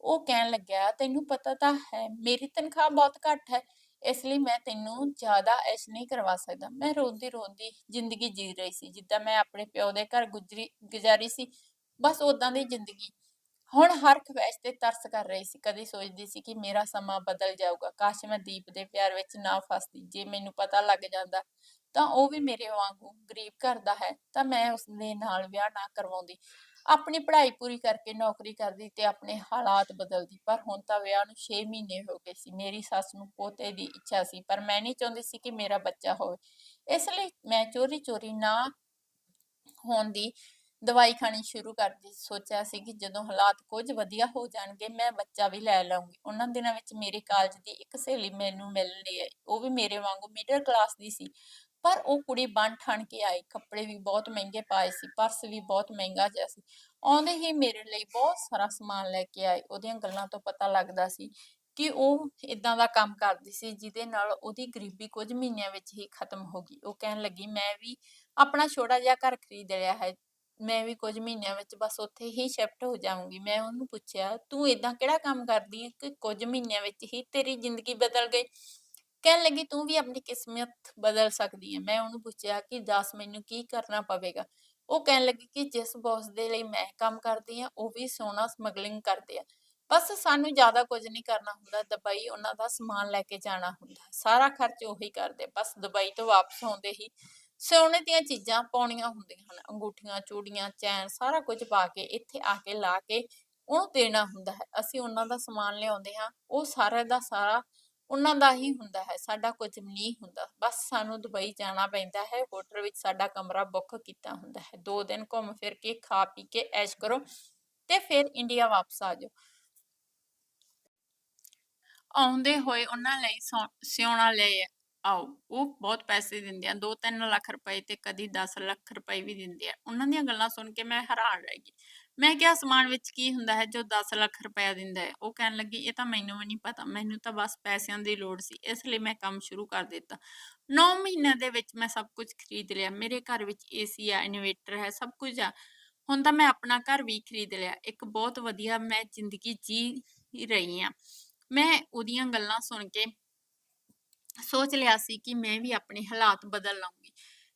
ਉਹ ਕਹਿਣ ਲੱਗਿਆ, ਤੈਨੂੰ ਪਤਾ ਤਾਂ ਹੈ, ਮੇਰੀ ਤਨਖਾਹ ਬਹੁਤ ਘੱਟ ਹੈ। ਇਸ ਲਈ ਮੈਂ ਤੈਨੂੰ ਜ਼ਿਆਦਾ ਐਸ਼ ਨਹੀਂ ਕਰਵਾ ਸਕਦਾ। ਮੈਂ ਰੋਂਦੀ ਰੋਂਦੀ ਜ਼ਿੰਦਗੀ ਜੀ ਰਹੀ ਸੀ। ਜਿੱਦਾਂ ਮੈਂ ਆਪਣੇ ਪਿਓ ਦੇ ਘਰ ਗੁਜ਼ਰੀ, ਗੁਜ਼ਾਰੀ ਸੀ, ਬਸ ਉਦਾਂ ਦੀ ਜ਼ਿੰਦਗੀ ਹੁਣ ਹਰ ਖਵਾਇਸ਼ ਤੇ ਤਰਸ ਕਰ ਰਹੀ ਸੀ, ਕਦੀ ਸੋਚਦੀ ਸੀ ਕਿ ਮੇਰਾ ਸਮਾਂ ਬਦਲ ਜਾਊਗਾ। ਕਾਸ਼ ਮੈਂ ਦੀਪ ਦੇ ਪਿਆਰ ਵਿੱਚ ਨਾ ਫਸਦੀ, ਜੇ ਮੈਨੂੰ ਪਤਾ ਲੱਗ ਜਾਂਦਾ ਤਾਂ ਉਹ ਵੀ ਮੇਰੇ ਵਾਂਗੂ ਗਰੀਬ ਘਰ ਦਾ ਹੈ, ਤਾਂ ਮੈਂ ਉਸ ਦੇ ਨਾਲ ਵਿਆਹ ਨਾ ਕਰਵਾਉਂਦੀ। ਆਪਣੀ ਪੜ੍ਹਾਈ ਪੂਰੀ ਕਰਕੇ ਨੌਕਰੀ ਕਰਦੀ ਤੇ ਆਪਣੇ ਹਾਲਾਤ ਬਦਲਦੀ, ਪਰ ਹੁਣ ਤਾਂ ਵਿਆਹ ਨੂੰ 6 ਮਹੀਨੇ ਹੋ ਗਏ ਸੀ। ਮੇਰੀ ਸੱਸ ਨੂੰ ਪੋਤੇ ਦੀ ਇੱਛਾ ਸੀ, ਪਰ ਮੈਂ ਨਹੀਂ ਚਾਹੁੰਦੀ ਸੀ ਕਿ ਮੇਰਾ ਬੱਚਾ ਹੋਵੇ। ਇਸ ਲਈ ਮੈਂ ਚੋਰੀ ਚੋਰੀ ਨਾ ਹੋਣ ਦੀ ਦਵਾਈ ਖਾਣੀ ਸ਼ੁਰੂ ਕਰ ਦਿੱਤੀ ਸੋਚਿਆ ਸੀ ਕਿ ਜਦੋਂ ਹਾਲਾਤ ਕੁਝ ਵਧੀਆ ਹੋ ਜਾਣਗੇ, ਮੈਂ ਬੱਚਾ ਵੀ ਲੈ ਲਵਾਂਗੀ ਉਹਨਾਂ ਦਿਨਾਂ ਵਿੱਚ ਮੇਰੇ ਕਾਲਜ ਦੀ ਇੱਕ ਸਹੇਲੀ ਮੈਨੂੰ ਮਿਲਣ ਲਈ ਆਈ ਉਹ ਵੀ ਮੇਰੇ ਵਾਂਗੂ ਮਿਡਲ ਕਲਾਸ ਦੀ ਸੀ। ਪਰ ਉਹ ਕੁੜੀ ਬਣ ਠਣ ਕੇ ਆਈ। ਕੱਪੜੇ ਵੀ ਬਹੁਤ ਮਹਿੰਗੇ ਪਾਏ ਸੀ ਪਰਸ ਵੀ ਬਹੁਤ ਮਹਿੰਗਾ ਜਿਹਾ ਸੀ। ਆਉਂਦੇ ਹੀ ਮੇਰੇ ਲਈ ਬਹੁਤ ਸਾਰਾ ਸਮਾਨ ਲੈ ਕੇ ਆਈ ਉਹਦੀਆਂ ਗੱਲਾਂ ਤੋਂ ਪਤਾ ਲੱਗਦਾ ਸੀ ਕਿ ਉਹ ਇਦਾਂ ਦਾ ਕੰਮ ਕਰਦੀ ਸੀ, ਜਿਹਦੇ ਨਾਲ ਉਹਦੀ ਗਰੀਬੀ ਕੁਝ ਮਹੀਨਿਆਂ ਵਿੱਚ ਹੀ ਖਤਮ ਹੋ ਗਈ। ਉਹ ਕਹਿਣ ਲੱਗੀ, ਮੈਂ ਵੀ ਆਪਣਾ ਛੋਟਾ ਜਿਹਾ ਘਰ ਖਰੀਦ ਲਿਆ ਹੈ। ਮੈਂ ਵੀ ਕੁਝ ਮਹੀਨਿਆਂ ਵਿੱਚ ਬਸ ਉੱਥੇ ਹੀ ਸ਼ਿਫਟ ਹੋ ਜਾਊਂਗੀ ਮੈਂ ਉਹਨੂੰ ਪੁੱਛਿਆ, ਤੂੰ ਇਦਾਂ ਕਿਹੜਾ ਕੰਮ ਕਰਦੀ ਹੈ ਕਿ ਕੁਝ ਮਹੀਨਿਆਂ ਵਿੱਚ ਹੀ ਤੇਰੀ ਜ਼ਿੰਦਗੀ ਬਦਲ ਗਈ? ਕਹਿਣ ਲੱਗੀ, ਤੂੰ ਵੀ ਆਪਣੀ ਕਿਸਮਤ ਬਦਲ ਸਕਦੀ ਹੈ ਮੈਂ ਉਹਨੂੰ ਪੁੱਛਿਆ ਕਿ, ਦੱਸ ਮੈਨੂੰ ਕੀ ਕਰਨਾ ਪਵੇਗਾ? ਉਹ ਕਹਿਣ ਲੱਗੀ ਕਿ, ਜਿਸ ਬੌਸ ਦੇ ਲਈ ਮੈਂ ਕੰਮ ਕਰਦੀ ਹਾਂ ਉਹ ਵੀ ਸੋਨਾ ਸਮਗਲਿੰਗ ਕਰਦੇ ਆ। ਬਸ ਸਾਨੂੰ ਜ਼ਿਆਦਾ ਕੁਝ ਨਹੀਂ ਕਰਨਾ ਹੁੰਦਾ ਦੁਬਈ ਉਹਨਾਂ ਦਾ ਸਮਾਨ ਲੈ ਕੇ ਜਾਣਾ ਹੁੰਦਾ। ਸਾਰਾ ਖਰਚ ਉਹੀ ਕਰਦੇ, ਬਸ ਦੁਬਈ ਤੋਂ ਵਾਪਸ ਆਉਂਦੇ ਹੀ ਸੋਨੇ ਦੀਆਂ ਚੀਜ਼ਾਂ ਪਾਉਣੀਆਂ ਹੁੰਦੀਆਂ ਹਨ। ਅੰਗੂਠੀਆਂ, ਚੂੜੀਆਂ, ਚੈਨ ਸਾਰਾ ਕੁਝ ਪਾ ਕੇ ਇੱਥੇ ਆ ਕੇ ਲਾ ਕੇ ਉਹਨੂੰ ਦੇਣਾ ਹੁੰਦਾ ਹੈ। ਅਸੀਂ ਉਹਨਾਂ ਦਾ ਸਮਾਨ ਲਿਆਉਂਦੇ ਹਾਂ, ਉਹ ਸਾਰਾ ਦਾ ਸਾਰਾ ਉਹਨਾਂ ਦਾ ਹੀ ਹੁੰਦਾ ਹੈ, ਸਾਡਾ ਕੁਝ ਨਹੀਂ ਹੁੰਦਾ। ਬਸ ਸਾਨੂੰ ਦੁਬਈ ਜਾਣਾ ਪੈਂਦਾ ਹੈ, ਹੋਟਲ ਵਿੱਚ ਸਾਡਾ ਕਮਰਾ ਬੁੱਕ ਕੀਤਾ ਹੁੰਦਾ ਹੈ। ਦੋ ਦਿਨ ਘੁੰਮ ਫਿਰ ਕੇ, ਖਾ ਪੀ ਕੇ, ਐਸ਼ ਕਰੋ ਤੇ ਫਿਰ ਇੰਡੀਆ ਵਾਪਸ ਆ ਜਾਓ। ਆਉਂਦੇ ਹੋਏ ਉਹਨਾਂ ਲਈ ਸੌ- ਸਿਉਣਾ ਲੈ ਆਓ, ਉਹ ਬਹੁਤ ਪੈਸੇ ਦਿੰਦੇ ਆ 2-3 ਲੱਖ ਰੁਪਏ ਤੇ ਕਦੀ 10 ਲੱਖ ਰੁਪਏ ਵੀ ਦਿੰਦੇ ਆ। ਉਹਨਾਂ ਦੀਆਂ ਗੱਲਾਂ ਸੁਣ ਕੇ ਮੈਂ ਹੈਰਾਨ ਰਹਿ ਗਈ। ਮੈਂ ਕਿਹਾ, ਸਮਾਨ ਵਿੱਚ ਕੀ ਹੁੰਦਾ ਹੈ ਜੋ 10 ਲੱਖ ਰੁਪਇਆ ਦਿੰਦਾ ਹੈ? ਉਹ ਕਹਿਣ ਲੱਗੀ, ਇਹ ਤਾਂ ਮੈਨੂੰ ਵੀ ਨਹੀਂ ਪਤਾ, ਮੈਨੂੰ ਤਾਂ ਬਸ ਪੈਸਿਆਂ ਦੀ ਲੋੜ ਸੀ, ਇਸ ਲਈ ਮੈਂ ਕੰਮ ਸ਼ੁਰੂ ਕਰ ਦਿੱਤਾ। 9 ਮਹੀਨਿਆਂ ਦੇ ਵਿੱਚ ਮੈਂ ਸਭ ਕੁਝ ਖਰੀਦ ਲਿਆ। ਮੇਰੇ ਘਰ ਵਿੱਚ ਏਸੀ ਆ, ਇਨਵੇਟਰ ਹੈ, ਸਭ ਕੁਝ ਆ। ਹੁਣ ਤਾਂ ਮੈਂ ਆਪਣਾ ਘਰ ਵੀ ਖਰੀਦ ਲਿਆ। ਇੱਕ ਬਹੁਤ ਵਧੀਆ ਮੈਂ ਜ਼ਿੰਦਗੀ ਜੀ ਰਹੀ ਆ ਮੈਂ ਉਹਦੀਆਂ ਗੱਲਾਂ ਸੁਣ ਕੇ ਸੋਚ ਲਿਆ ਸੀ ਕਿ ਮੈਂ ਵੀ ਆਪਣੇ ਹਾਲਾਤ ਬਦਲ ਲਾਂਗੀ।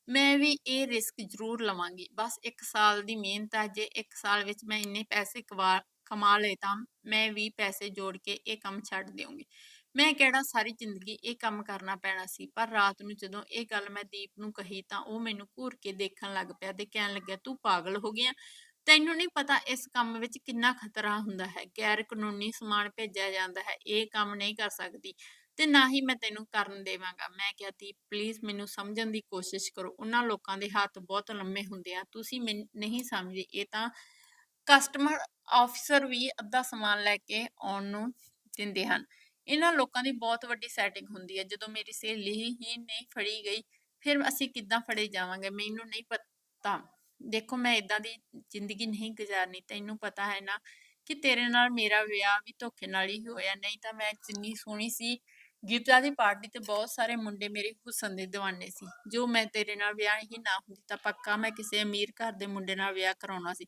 ਮੈਂ ਵੀ ਇਹ ਰਿਸਕ ਜ਼ਰੂਰ ਲਵਾਂਗੀ। ਬਸ 1 ਸਾਲ ਦੀ ਮਿਹਨਤ ਹੈ ਜੇ 1 ਸਾਲ ਵਿੱਚ ਮੈਂ ਇੰਨੇ ਪੈਸੇ ਕਮਾ ਲਏ ਤਾਂ ਮੈਂ ਵੀ ਪੈਸੇ ਜੋੜ ਕੇ ਇਹ ਕੰਮ ਛੱਡ ਦਿਆਂਗੀ ਮੈਂ ਕਿਹੜਾ ਸਾਰੀ ਜ਼ਿੰਦਗੀ ਇਹ ਕੰਮ ਕਰਨਾ ਪੈਣਾ ਸੀ, ਪਰ ਰਾਤ ਨੂੰ ਜਦੋਂ ਇਹ ਗੱਲ ਮੈਂ ਦੀਪ ਨੂੰ ਕਹੀ ਤਾਂ ਉਹ ਮੈਨੂੰ ਘੂਰ ਕੇ ਦੇਖਣ ਲੱਗ ਪਿਆ ਤੇ ਕਹਿਣ ਲੱਗਿਆ, ਤੂੰ ਪਾਗਲ ਹੋ ਗਿਆ। ਤੈਨੂੰ ਨਹੀਂ ਪਤਾ ਇਸ ਕੰਮ ਵਿੱਚ ਕਿੰਨਾ ਖਤਰਾ ਹੁੰਦਾ ਹੈ। ਗੈਰ ਕਾਨੂੰਨੀ ਸਮਾਨ ਭੇਜਿਆ ਜਾਂਦਾ ਹੈ। ਇਹ ਕੰਮ ਨਹੀਂ ਕਰ ਸਕਦੀ। ਤੇ ਨਾ ਹੀ ਮੈਂ ਤੈਨੂੰ ਕਰਨ ਦੇਵਾਂਗਾ। ਮੈਂ ਕਿਹਾ ਦੀਪ ਪਲੀਜ਼ ਮੈਨੂੰ ਸਮਝਣ ਦੀ ਕੋਸ਼ਿਸ਼ ਕਰੋ। ਉਹਨਾਂ ਲੋਕਾਂ ਦੇ ਹੱਥ ਬਹੁਤ ਲੰਮੇ ਹੁੰਦੇ ਆ। ਤੁਸੀਂ ਨਹੀਂ ਸਮਝਦੇ ਇਹ ਤਾਂ ਕਸਟਮਰ ਆਫੀਸਰ ਵੀ ਅੱਧਾ ਸਮਾਨ ਲੈ ਕੇ ਆਉਣ ਨੂੰ ਦਿੰਦੇ ਹਨ। ਇਹਨਾਂ ਲੋਕਾਂ ਦੀ ਬਹੁਤ ਵੱਡੀ ਸੈਟਿੰਗ ਹੁੰਦੀ ਹੈ ਜਦੋਂ ਮੇਰੀ ਸਹੇਲੀ ਹੀ ਨਹੀਂ ਫੜੀ ਗਈ, ਫਿਰ ਅਸੀਂ ਕਿੱਦਾਂ ਫੜੇ ਜਾਵਾਂਗੇ? ਮੈਨੂੰ ਨਹੀਂ ਪਤਾ। ਦੇਖੋ, ਮੈਂ ਇਦਾਂ ਦੀ ਜ਼ਿੰਦਗੀ ਨਹੀਂ ਗੁਜ਼ਾਰਨੀ। ਤੈਨੂੰ ਪਤਾ ਹੈ ਨਾ ਕਿ ਤੇਰੇ ਨਾਲ ਮੇਰਾ ਵਿਆਹ ਵੀ ਧੋਖੇ ਨਾਲ ਹੀ ਹੋਇਆ। ਨਹੀਂ ਤਾਂ ਮੈਂ ਜਿੰਨੀ ਸੋਹਣੀ ਸੀ ਗੀਤਾ ਦੀ ਪਾਰਟੀ ਤੇ ਬਹੁਤ ਸਾਰੇ ਮੁੰਡੇ ਮੇਰੇ ਹੁਸਨ ਦੇ دیਵਾਨੇ ਸੀ, ਜੋ ਮੈਂ ਤੇਰੇ ਨਾਲ ਵਿਆਹ ਹੀ ਨਾ ਹੁੰਦੀ ਤਾਂ ਪੱਕਾ ਮੈਂ ਕਿਸੇ ਅਮੀਰ ਘਰ ਦੇ ਮੁੰਡੇ ਨਾਲ ਵਿਆਹ ਕਰਾਉਣਾ ਸੀ।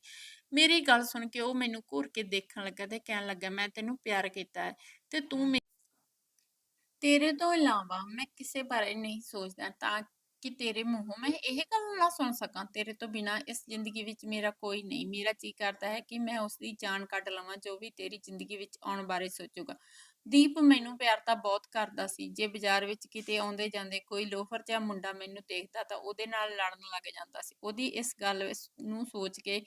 ਮੇਰੀ ਗੱਲ ਸੁਣ ਕੇ ਉਹ ਮੈਨੂੰ ਘੂਰ ਕੇ ਦੇਖਣ ਲੱਗਾ ਤੇ ਕਹਿਣ ਲੱਗਾ, ਮੈਂ ਤੈਨੂੰ ਪਿਆਰ ਕੀਤਾ ਹੈ ਤੇ ਤੂੰ ਤੇਰੇ ਤੋਂ ਇਲਾਵਾ ਮੈਂ ਕਿਸੇ ਬਾਰੇ ਨਹੀਂ ਸੋਚਦਾ ਤਾਂ ਕਿ ਤੇਰੇ ਮੂੰਹੋਂ ਮੈਂ ਇਹ ਗੱਲ ਨਾ ਸੁਣ ਸਕਾਂ। ਤੇਰੇ ਤੋਂ ਬਿਨਾ ਇਸ ਜ਼ਿੰਦਗੀ ਵਿੱਚ ਮੇਰਾ ਕੋਈ ਨਹੀਂ। ਮੇਰਾ ਜੀ ਕਰਦਾ ਹੈ ਕਿ ਮੈਂ ਉਸ ਦੀ ਜਾਨ ਕੱਢ ਲਵਾਂ ਜੋ ਵੀ ਤੇਰੀ ਜ਼ਿੰਦਗੀ ਵਿੱਚ ਆਉਣ ਬਾਰੇ ਸੋਚੂਗਾ। ਦੀਪ ਮੈਨੂੰ ਪਿਆਰ ਤਾਂ ਬਹੁਤ ਕਰਦਾ ਸੀ, ਜੇ ਬਾਜ਼ਾਰ ਵਿੱਚ ਕਿਤੇ ਆਉਂਦੇ ਜਾਂਦੇ ਕੋਈ ਲੋਫਰ ਜਿਹਾ ਮੁੰਡਾ ਮੈਨੂੰ ਦੇਖਦਾ ਤਾਂ ਉਹਦੇ ਨਾਲ ਲੜਨ ਲੱਗ ਜਾਂਦਾ ਸੀ। ਉਹਦੀ ਇਸ ਗੱਲ ਨੂੰ ਸੋਚ ਕੇ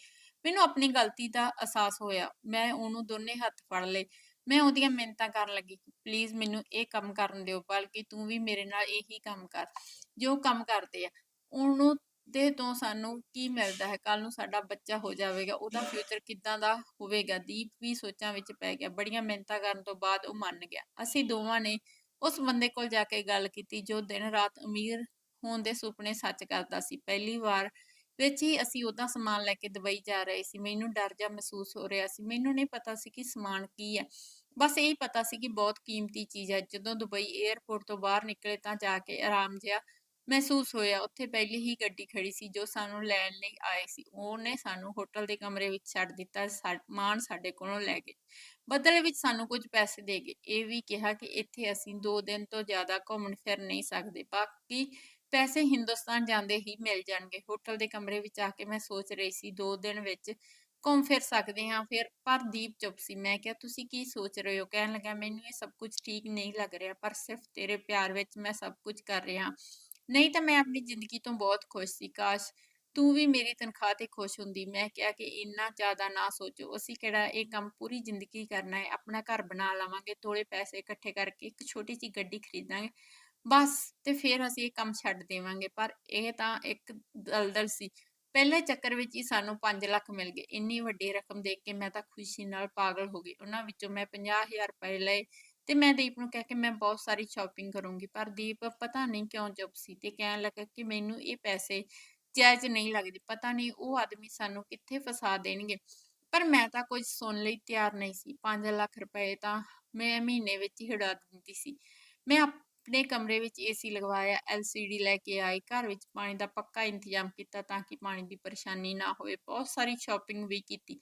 ਮੈਨੂੰ ਆਪਣੀ ਗਲਤੀ ਦਾ ਅਹਿਸਾਸ ਹੋਇਆ। ਮੈਂ ਉਹਨੂੰ ਦੋਨੇ ਹੱਥ ਫੜ ਲਏ। ਮੈਂ ਉਹਦੀਆਂ ਮਿੰਨਤਾਂ ਕਰਨ ਲੱਗੀ ਪਲੀਜ਼ ਮੈਨੂੰ ਇਹ ਕੰਮ ਕਰਨ ਦਿਓ, ਬਲਕਿ ਤੂੰ ਵੀ ਮੇਰੇ ਨਾਲ ਇਹੀ ਕੰਮ ਕਰ, ਜੋ ਕੰਮ ਕਰਦੇ ਆ। ਉਹਨੂੰ ਦੇ ਤੋਂ ਸਾਨੂੰ ਕੀ ਮਿਲਦਾ ਹੈ? ਕੱਲ ਨੂੰ ਸਾਡਾ ਬੱਚਾ ਹੋ ਜਾਵੇਗਾ, ਉਹਦਾ ਫਿਊਚਰ ਕਿੱਦਾਂ ਦਾ ਹੋਵੇਗਾ? ਦੀਪ ਵੀ ਸੋਚਾਂ ਵਿੱਚ ਪੈ ਗਿਆ, ਬੜੀਆਂ ਮਿਹਨਤਾਂ ਕਰਨ ਤੋਂ ਬਾਅਦ ਉਹ ਮੰਨ ਗਿਆ। ਅਸੀਂ ਦੋਵਾਂ ਨੇ ਉਸ ਬੰਦੇ ਕੋਲ ਜਾ ਕੇ ਗੱਲ ਕੀਤੀ, ਜੋ ਦਿਨ ਰਾਤ ਅਮੀਰ ਹੋਣ ਦੇ ਸੁਪਨੇ ਸੱਚ ਕਰਦਾ ਸੀ। ਪਹਿਲੀ ਵਾਰ ਵਿੱਚ ਹੀ ਅਸੀਂ ਉਹਦਾ ਸਮਾਨ ਲੈ ਕੇ ਦੁਬਈ ਜਾ ਰਹੇ ਸੀ। ਮੈਨੂੰ ਡਰ ਜਾ ਮਹਿਸੂਸ ਹੋ ਰਿਹਾ ਸੀ। ਮੈਨੂੰ ਨਹੀਂ ਪਤਾ ਸੀ ਕਿ ਸਮਾਨ ਕੀ ਹੈ। ਬਸ ਇਹ ਪਤਾ ਸੀ ਕਿ ਬਹੁਤ ਕੀਮਤੀ ਚੀਜ਼ ਹੈ। ਜਦੋਂ ਦੁਬਈ 에ਅਰਪੋਰਟ ਤੋਂ ਬਾਹਰ ਨਿਕਲੇ ਤਾਂ ਜਾ ਕੇ ਆਰਾਮ ਜਿਹਾ ਮਹਿਸੂਸ ਹੋਇਆ, ਉੱਥੇ ਪਹਿਲੀ ਹੀ ਗੱਡੀ ਖੜੀ ਸੀ, ਜੋ ਸਾਨੂੰ ਲੈਣ ਲਈ ਆਏ ਸੀ। ਉਹਨੇ ਸਾਨੂੰ ਹੋਟਲ ਦੇ ਕਮਰੇ ਵਿੱਚ ਛੱਡ ਦਿੱਤਾ ਮਾਨ ਸਾਡੇ ਕੋਲੋਂ ਲੈ ਗਏ। ਬਦਲੇ ਵਿੱਚ ਸਾਨੂੰ ਕੁਝ ਪੈਸੇ ਦੇ ਗਏ। ਇਹ ਵੀ ਕਿਹਾ ਕਿ ਇੱਥੇ ਅਸੀਂ 2 ਦਿਨ ਤੋਂ ਜ਼ਿਆਦਾ ਘੁੰਮਣ ਫਿਰ ਨਹੀਂ ਸਕਦੇ। ਬਾਕੀ ਪੈਸੇ ਹਿੰਦੁਸਤਾਨ ਜਾਂਦੇ ਹੀ ਮਿਲ ਜਾਣਗੇ। ਹੋਟਲ ਦੇ ਕਮਰੇ ਵਿੱਚ ਆ ਕੇ ਮੈਂ ਸੋਚ ਰਹੀ ਸੀ 2 ਦਿਨ ਵਿੱਚ ਘੁੰਮ ਫਿਰ ਸਕਦੇ ਹਾਂ, ਫਿਰ, ਪਰ ਦੀਪ ਚੁੱਪ ਸੀ। ਮੈਂ ਕਿਹਾ, ਤੁਸੀਂ ਕੀ ਸੋਚ ਰਹੇ ਹੋ? ਕਹਿਣ ਲੱਗਾ, ਮੈਨੂੰ ਇਹ ਸਭ ਕੁਝ ਠੀਕ ਨਹੀਂ ਲੱਗ ਰਿਹਾ, ਪਰ ਸਿਰਫ ਤੇਰੇ ਪਿਆਰ ਵਿੱਚ ਮੈਂ ਸਭ ਕੁਝ ਕਰ ਰਿਹਾ ਨਹੀਂ ਤਾਂ ਮੈਂ ਆਪਣੀ ਜ਼ਿੰਦਗੀ ਤੋਂ ਬਹੁਤ ਖੁਸ਼ ਸੀ। ਕਾਸ਼ ਤੂੰ ਵੀ ਮੇਰੀ ਤਨਖਾਹ ਤੇ ਖੁਸ਼ ਹੁੰਦੀ। ਮੈਂ ਕਿਹਾ ਕਿ ਇੰਨਾ ਜ਼ਿਆਦਾ ਨਾ ਸੋਚੋ, ਅਸੀਂ ਕਿਹੜਾ ਇਹ ਕੰਮ ਪੂਰੀ ਜ਼ਿੰਦਗੀ ਕਰਨਾ ਹੈ, ਆਪਣਾ ਘਰ ਬਣਾ ਲਵਾਂਗੇ ਥੋੜੇ ਪੈਸੇ ਇਕੱਠੇ ਕਰਕੇ ਇੱਕ ਛੋਟੀ ਜਿਹੀ ਗੱਡੀ ਖਰੀਦਾਂਗੇ, ਬਸ ਤੇ ਫਿਰ ਅਸੀਂ ਇਹ ਕੰਮ ਛੱਡ ਦੇਵਾਂਗੇ। ਪਰ ਇਹ ਤਾਂ ਇੱਕ ਦਲਦਲ ਸੀ। ਪਹਿਲੇ ਚੱਕਰ ਵਿੱਚ ਹੀ ਸਾਨੂੰ 5 ਲੱਖ ਮਿਲ ਗਏ। ਇੰਨੀ ਵੱਡੀ ਰਕਮ ਦੇਖ ਕੇ ਮੈਂ ਤਾਂ ਖੁਸ਼ੀ ਨਾਲ ਪਾਗਲ ਹੋ ਗਈ। ਉਹਨਾਂ ਵਿੱਚੋਂ ਮੈਂ 50000 ਰੁਪਏ ਲਏ। ਤੇ ਮੈਂ ਦੀਪ ਨੂੰ ਕਹਿ ਕੇ ਮੈਂ ਬਹੁਤ ਸਾਰੀ ਸ਼ਾਪਿੰਗ ਕਰੂੰਗੀ, ਪਰ ਦੀਪ ਪਤਾ ਨਹੀਂ ਕਿਉਂ ਚੁੱਪ ਸੀ ਤੇ ਕਹਿਣ ਲੱਗਾ ਕਿ ਮੈਨੂੰ ਇਹ ਪੈਸੇ ਜਾਇਜ਼ ਨਹੀਂ ਲੱਗਦੇ, ਪਤਾ ਨਹੀਂ ਉਹ ਆਦਮੀ ਸਾਨੂੰ ਕਿੱਥੇ ਫਸਾ ਦੇਣਗੇ। ਪਰ ਮੈਂ ਤਾਂ ਕੁਝ ਸੁਣ ਲਈ ਤਿਆਰ ਨਹੀਂ ਸੀ 5 ਲੱਖ ਰੁਪਏ ਤਾਂ ਮੈਂ ਮਹੀਨੇ ਵਿੱਚ ਹੀ ਹੜਾ ਦਿੰਦੀ ਸੀ। ਮੈਂ ਆਪਣੇ ਕਮਰੇ ਵਿੱਚ ਏਸੀ ਲਗਵਾਇਆ ਐਲਸੀਡੀ ਲੈ ਕੇ ਆਏ ਘਰ ਵਿੱਚ ਪਾਣੀ ਦਾ ਪੱਕਾ ਇੰਤਜ਼ਾਮ ਕੀਤਾ ਤਾਂ ਕਿ ਪਾਣੀ ਦੀ ਪਰੇਸ਼ਾਨੀ ਨਾ ਹੋਵੇ, ਬਹੁਤ ਸਾਰੀ ਸ਼ਾਪਿੰਗ ਵੀ ਕੀਤੀ।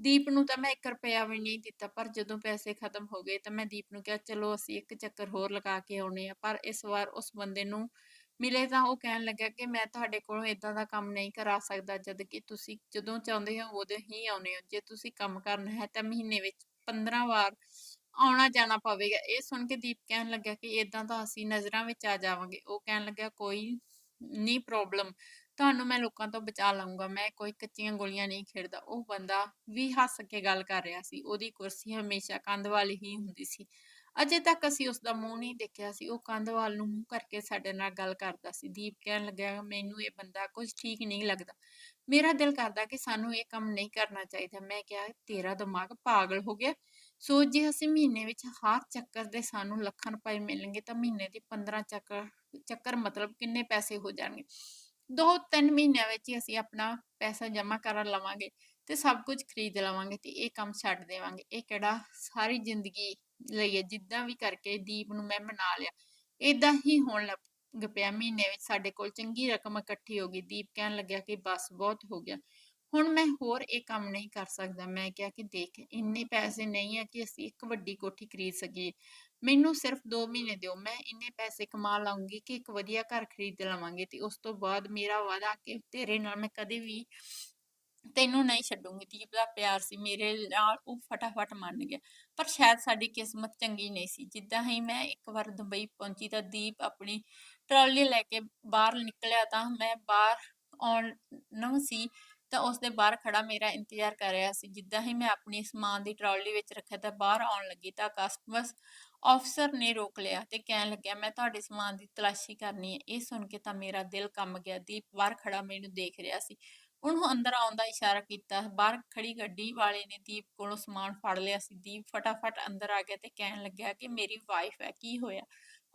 ਦੀਪ ਨੂੰ ਤਾਂ ਮੈਂ 1 ਰੁਪਿਆ ਵੀ ਨਹੀਂ ਦਿੱਤਾ, ਪਰ ਜਦੋਂ ਪੈਸੇ ਖਤਮ ਹੋ ਗਏ ਤਾਂ ਮੈਂ ਦੀਪ ਨੂੰ ਕਿਹਾ, ਚਲੋ ਅਸੀਂ ਇੱਕ ਚੱਕਰ ਹੋਰ ਲਗਾ ਕੇ ਆਉਨੇ ਆ। ਪਰ ਇਸ ਵਾਰ ਉਸ ਬੰਦੇ ਨੂੰ ਮਿਲੇ ਤਾਂ ਉਹ ਕਹਿਣ ਲੱਗਾ ਕਿ ਮੈਂ ਤੁਹਾਡੇ ਕੋਲੋਂ ਇਦਾਂ ਦਾ ਕੰਮ ਨਹੀਂ ਕਰਾ ਸਕਦਾ, ਜਦ ਕਿ ਤੁਸੀਂ ਜਦੋਂ ਚਾਹੁੰਦੇ ਹੋ ਉਦੋਂ ਹੀ ਆਉਨੇ ਹੋ। ਜੇ ਤੁਸੀਂ ਕੰਮ ਕਰਨਾ ਹੈ ਤਾਂ ਮਹੀਨੇ ਵਿੱਚ 15 ਵਾਰ ਆਉਣਾ ਜਾਣਾ ਪਵੇਗਾ। ਇਹ ਸੁਣ ਕੇ ਦੀਪ ਕਹਿਣ ਲੱਗਾ ਕਿ ਇਦਾਂ ਤਾਂ ਅਸੀਂ ਨਜ਼ਰਾਂ ਵਿੱਚ ਆ ਜਾਵਾਂਗੇ। ਉਹ ਕਹਿਣ ਲੱਗਾ, ਕੋਈ ਨਹੀਂ ਪ੍ਰੋਬਲਮ ਤੁਹਾਨੂੰ ਮੈਂ ਲੋਕਾਂ ਤੋਂ ਬਚਾ ਲਵਾਂਗਾ ਮੈਂ ਕੋਈ ਕੱਚੀਆਂ ਗੋਲੀਆਂ ਨਹੀਂ ਖੇਡਦਾ। ਉਹ ਬੰਦਾ ਵੀ ਹੱਸ ਕੇ ਗੱਲ ਕਰ ਰਿਹਾ ਸੀ, ਉਹਦੀ ਕੁਰਸੀ ਹਮੇਸ਼ਾ ਕੰਧ ਵਾਲੀ ਹੀ ਹੁੰਦੀ ਸੀ। ਅਜੇ ਤੱਕ ਅਸੀਂ ਉਸ ਦਾ ਮੂੰਹ ਨਹੀਂ ਦੇਖਿਆ ਸੀ, ਉਹ ਕੰਧ ਵੱਲ ਨੂੰ ਮੂੰਹ ਕਰਕੇ ਸਾਡੇ ਨਾਲ ਗੱਲ ਕਰਦਾ ਸੀ। ਦੀਪ ਕਹਿਣ ਲੱਗਾ ਮੈਨੂੰ ਇਹ ਬੰਦਾ ਕੁਝ ਠੀਕ ਨਹੀਂ ਲੱਗਦਾ। ਮੇਰਾ ਦਿਲ ਕਰਦਾ ਕਿ ਸਾਨੂੰ ਇਹ ਕੰਮ ਨਹੀਂ ਕਰਨਾ ਚਾਹੀਦਾ ਮੈਂ ਕਿਹਾ, ਤੇਰਾ ਦਿਮਾਗ ਪਾਗਲ ਹੋ ਗਿਆ। ਸੋ ਜੇ ਅਸੀਂ ਮਹੀਨੇ ਵਿੱਚ ਹਰ ਚੱਕਰ ਦੇ ਸਾਨੂੰ ਲੱਖਾਂ ਰੁਪਏ ਮਿਲਣਗੇ ਤਾਂ ਮਹੀਨੇ ਦੇ 15 ਚੱਕਰ ਚੱਕਰ ਮਤਲਬ ਕਿੰਨੇ ਪੈਸੇ ਹੋ ਜਾਣਗੇ? ਦੋ ਤਿੰਨ ਮਹੀਨਿਆਂ ਵਿੱਚ ਹੀ ਅਸੀਂ ਆਪਣਾ ਪੈਸਾ ਜਮ੍ਹਾਂ ਕਰ ਲਵਾਂਗੇ ਤੇ ਸਭ ਕੁਝ ਖਰੀਦ ਲਵਾਂਗੇ ਤੇ ਇਹ ਕੰਮ ਛੱਡ ਦੇਵਾਂਗੇ। ਇਹ ਕਿਹੜਾ ਸਾਰੀ ਜ਼ਿੰਦਗੀ ਲਈ ਹੈ, ਜਿੱਦਾਂ ਵੀ ਕਰਕੇ ਦੀਪ ਨੂੰ ਮੈਂ ਮਨਾ ਲਿਆ। ਇਦਾਂ ਹੀ ਹੋਣ ਲੱਗ ਪਿਆ ਮਹੀਨੇ ਵਿੱਚ ਸਾਡੇ ਕੋਲ ਚੰਗੀ ਰਕਮ ਇਕੱਠੀ ਹੋ ਗਈ। ਦੀਪ ਕਹਿਣ ਲੱਗਿਆ ਕਿ ਬਸ ਬਹੁਤ ਹੋ ਗਿਆ। ਹੁਣ ਮੈਂ ਹੋਰ ਇਹ ਕੰਮ ਨਹੀਂ ਕਰ ਸਕਦਾ। ਮੈਂ ਕਿਹਾ ਕਿ ਦੇਖ, ਇੰਨੇ ਪੈਸੇ ਨਹੀਂ ਆ ਕਿ ਅਸੀਂ ਇੱਕ ਵੱਡੀ ਕੋਠੀ ਖਰੀਦ ਸਕੀਏ। ਮੈਨੂੰ ਸਿਰਫ 2 ਮਹੀਨੇ ਦਿਓ, ਮੈਂ ਇੰਨੇ ਪੈਸੇ ਕਮਾ ਲਾਂਗੀ ਕਿ ਇੱਕ ਵਧੀਆ ਘਰ ਖਰੀਦ ਲਵਾਂਗੇ ਤੇ ਉਸ ਤੋਂ ਬਾਅਦ ਮੇਰਾ ਵਾਅਦਾ ਕਿ ਤੇਰੇ ਨਾਲ ਮੈਂ ਕਦੇ ਵੀ ਤੈਨੂੰ ਨਹੀਂ ਛੱਡੂੰਗੀ ਦੀਪ ਦਾ ਪਿਆਰ ਸੀ ਮੇਰੇ ਨਾਲ, ਉਹ ਫਟਾਫਟ ਮੰਨ ਗਿਆ। ਪਰ ਸ਼ਾਇਦ ਸਾਡੀ ਕਿਸਮਤ ਚੰਗੀ ਨਹੀਂ ਸੀ। ਜਿੱਦਾਂ ਹੀ ਮੈਂ ਇੱਕ ਵਾਰ ਦੁਬਈ ਪਹੁੰਚੀ ਤਾਂ ਦੀਪ ਆਪਣੀ ਟਰਾਲੀ ਲੈ ਕੇ ਬਾਹਰ ਨਿਕਲਿਆ ਤਾਂ ਮੈਂ ਬਾਹਰ ਆਉਣ ਨਾ ਸੀ ਤਾਂ ਉਸ ਦੇ ਬਾਹਰ ਖੜਾ ਮੇਰਾ ਇੰਤਜ਼ਾਰ ਕਰ ਰਿਹਾ ਸੀ। ਜਿੱਦਾਂ ਹੀ ਮੈਂ ਆਪਣੀ ਸਮਾਨ ਦੀ ਟਰਾਲੀ ਵਿੱਚ ਰੱਖਿਆ ਤਾਂ ਬਾਹਰ ਆਉਣ ਲੱਗੀ ਤਾਂ ਕਸਟਮਰਸ ਅਫਸਰ ਨੇ ਰੋਕ ਲਿਆ ਤੇ ਕਹਿਣ ਲੱਗਿਆ, ਮੈਂ ਤੁਹਾਡੇ ਸਮਾਨ ਦੀ ਤਲਾਸ਼ੀ ਕਰਨੀ ਹੈ। ਇਹ ਸੁਣ ਕੇ ਤਾਂ ਮੇਰਾ ਦਿਲ ਕੰਬ ਗਿਆ। ਦੀਪ ਬਾਹਰ ਖੜਾ ਮੈਨੂੰ ਦੇਖ ਰਿਹਾ ਸੀ। ਉਹਨੂੰ ਅੰਦਰ ਆਉਣ ਦਾ ਇਸ਼ਾਰਾ ਕੀਤਾ। ਬਾਹਰ ਖੜੀ ਗੱਡੀ ਵਾਲੇ ਨੇ ਦੀਪ ਕੋਲੋਂ ਸਮਾਨ ਫੜ ਲਿਆ ਸੀ। ਦੀਪ ਫਟਾਫਟ ਅੰਦਰ ਆ ਗਿਆ ਤੇ ਕਹਿਣ ਲੱਗਿਆ ਕਿ ਮੇਰੀ ਵਾਈਫ ਹੈ, ਕੀ ਹੋਇਆ?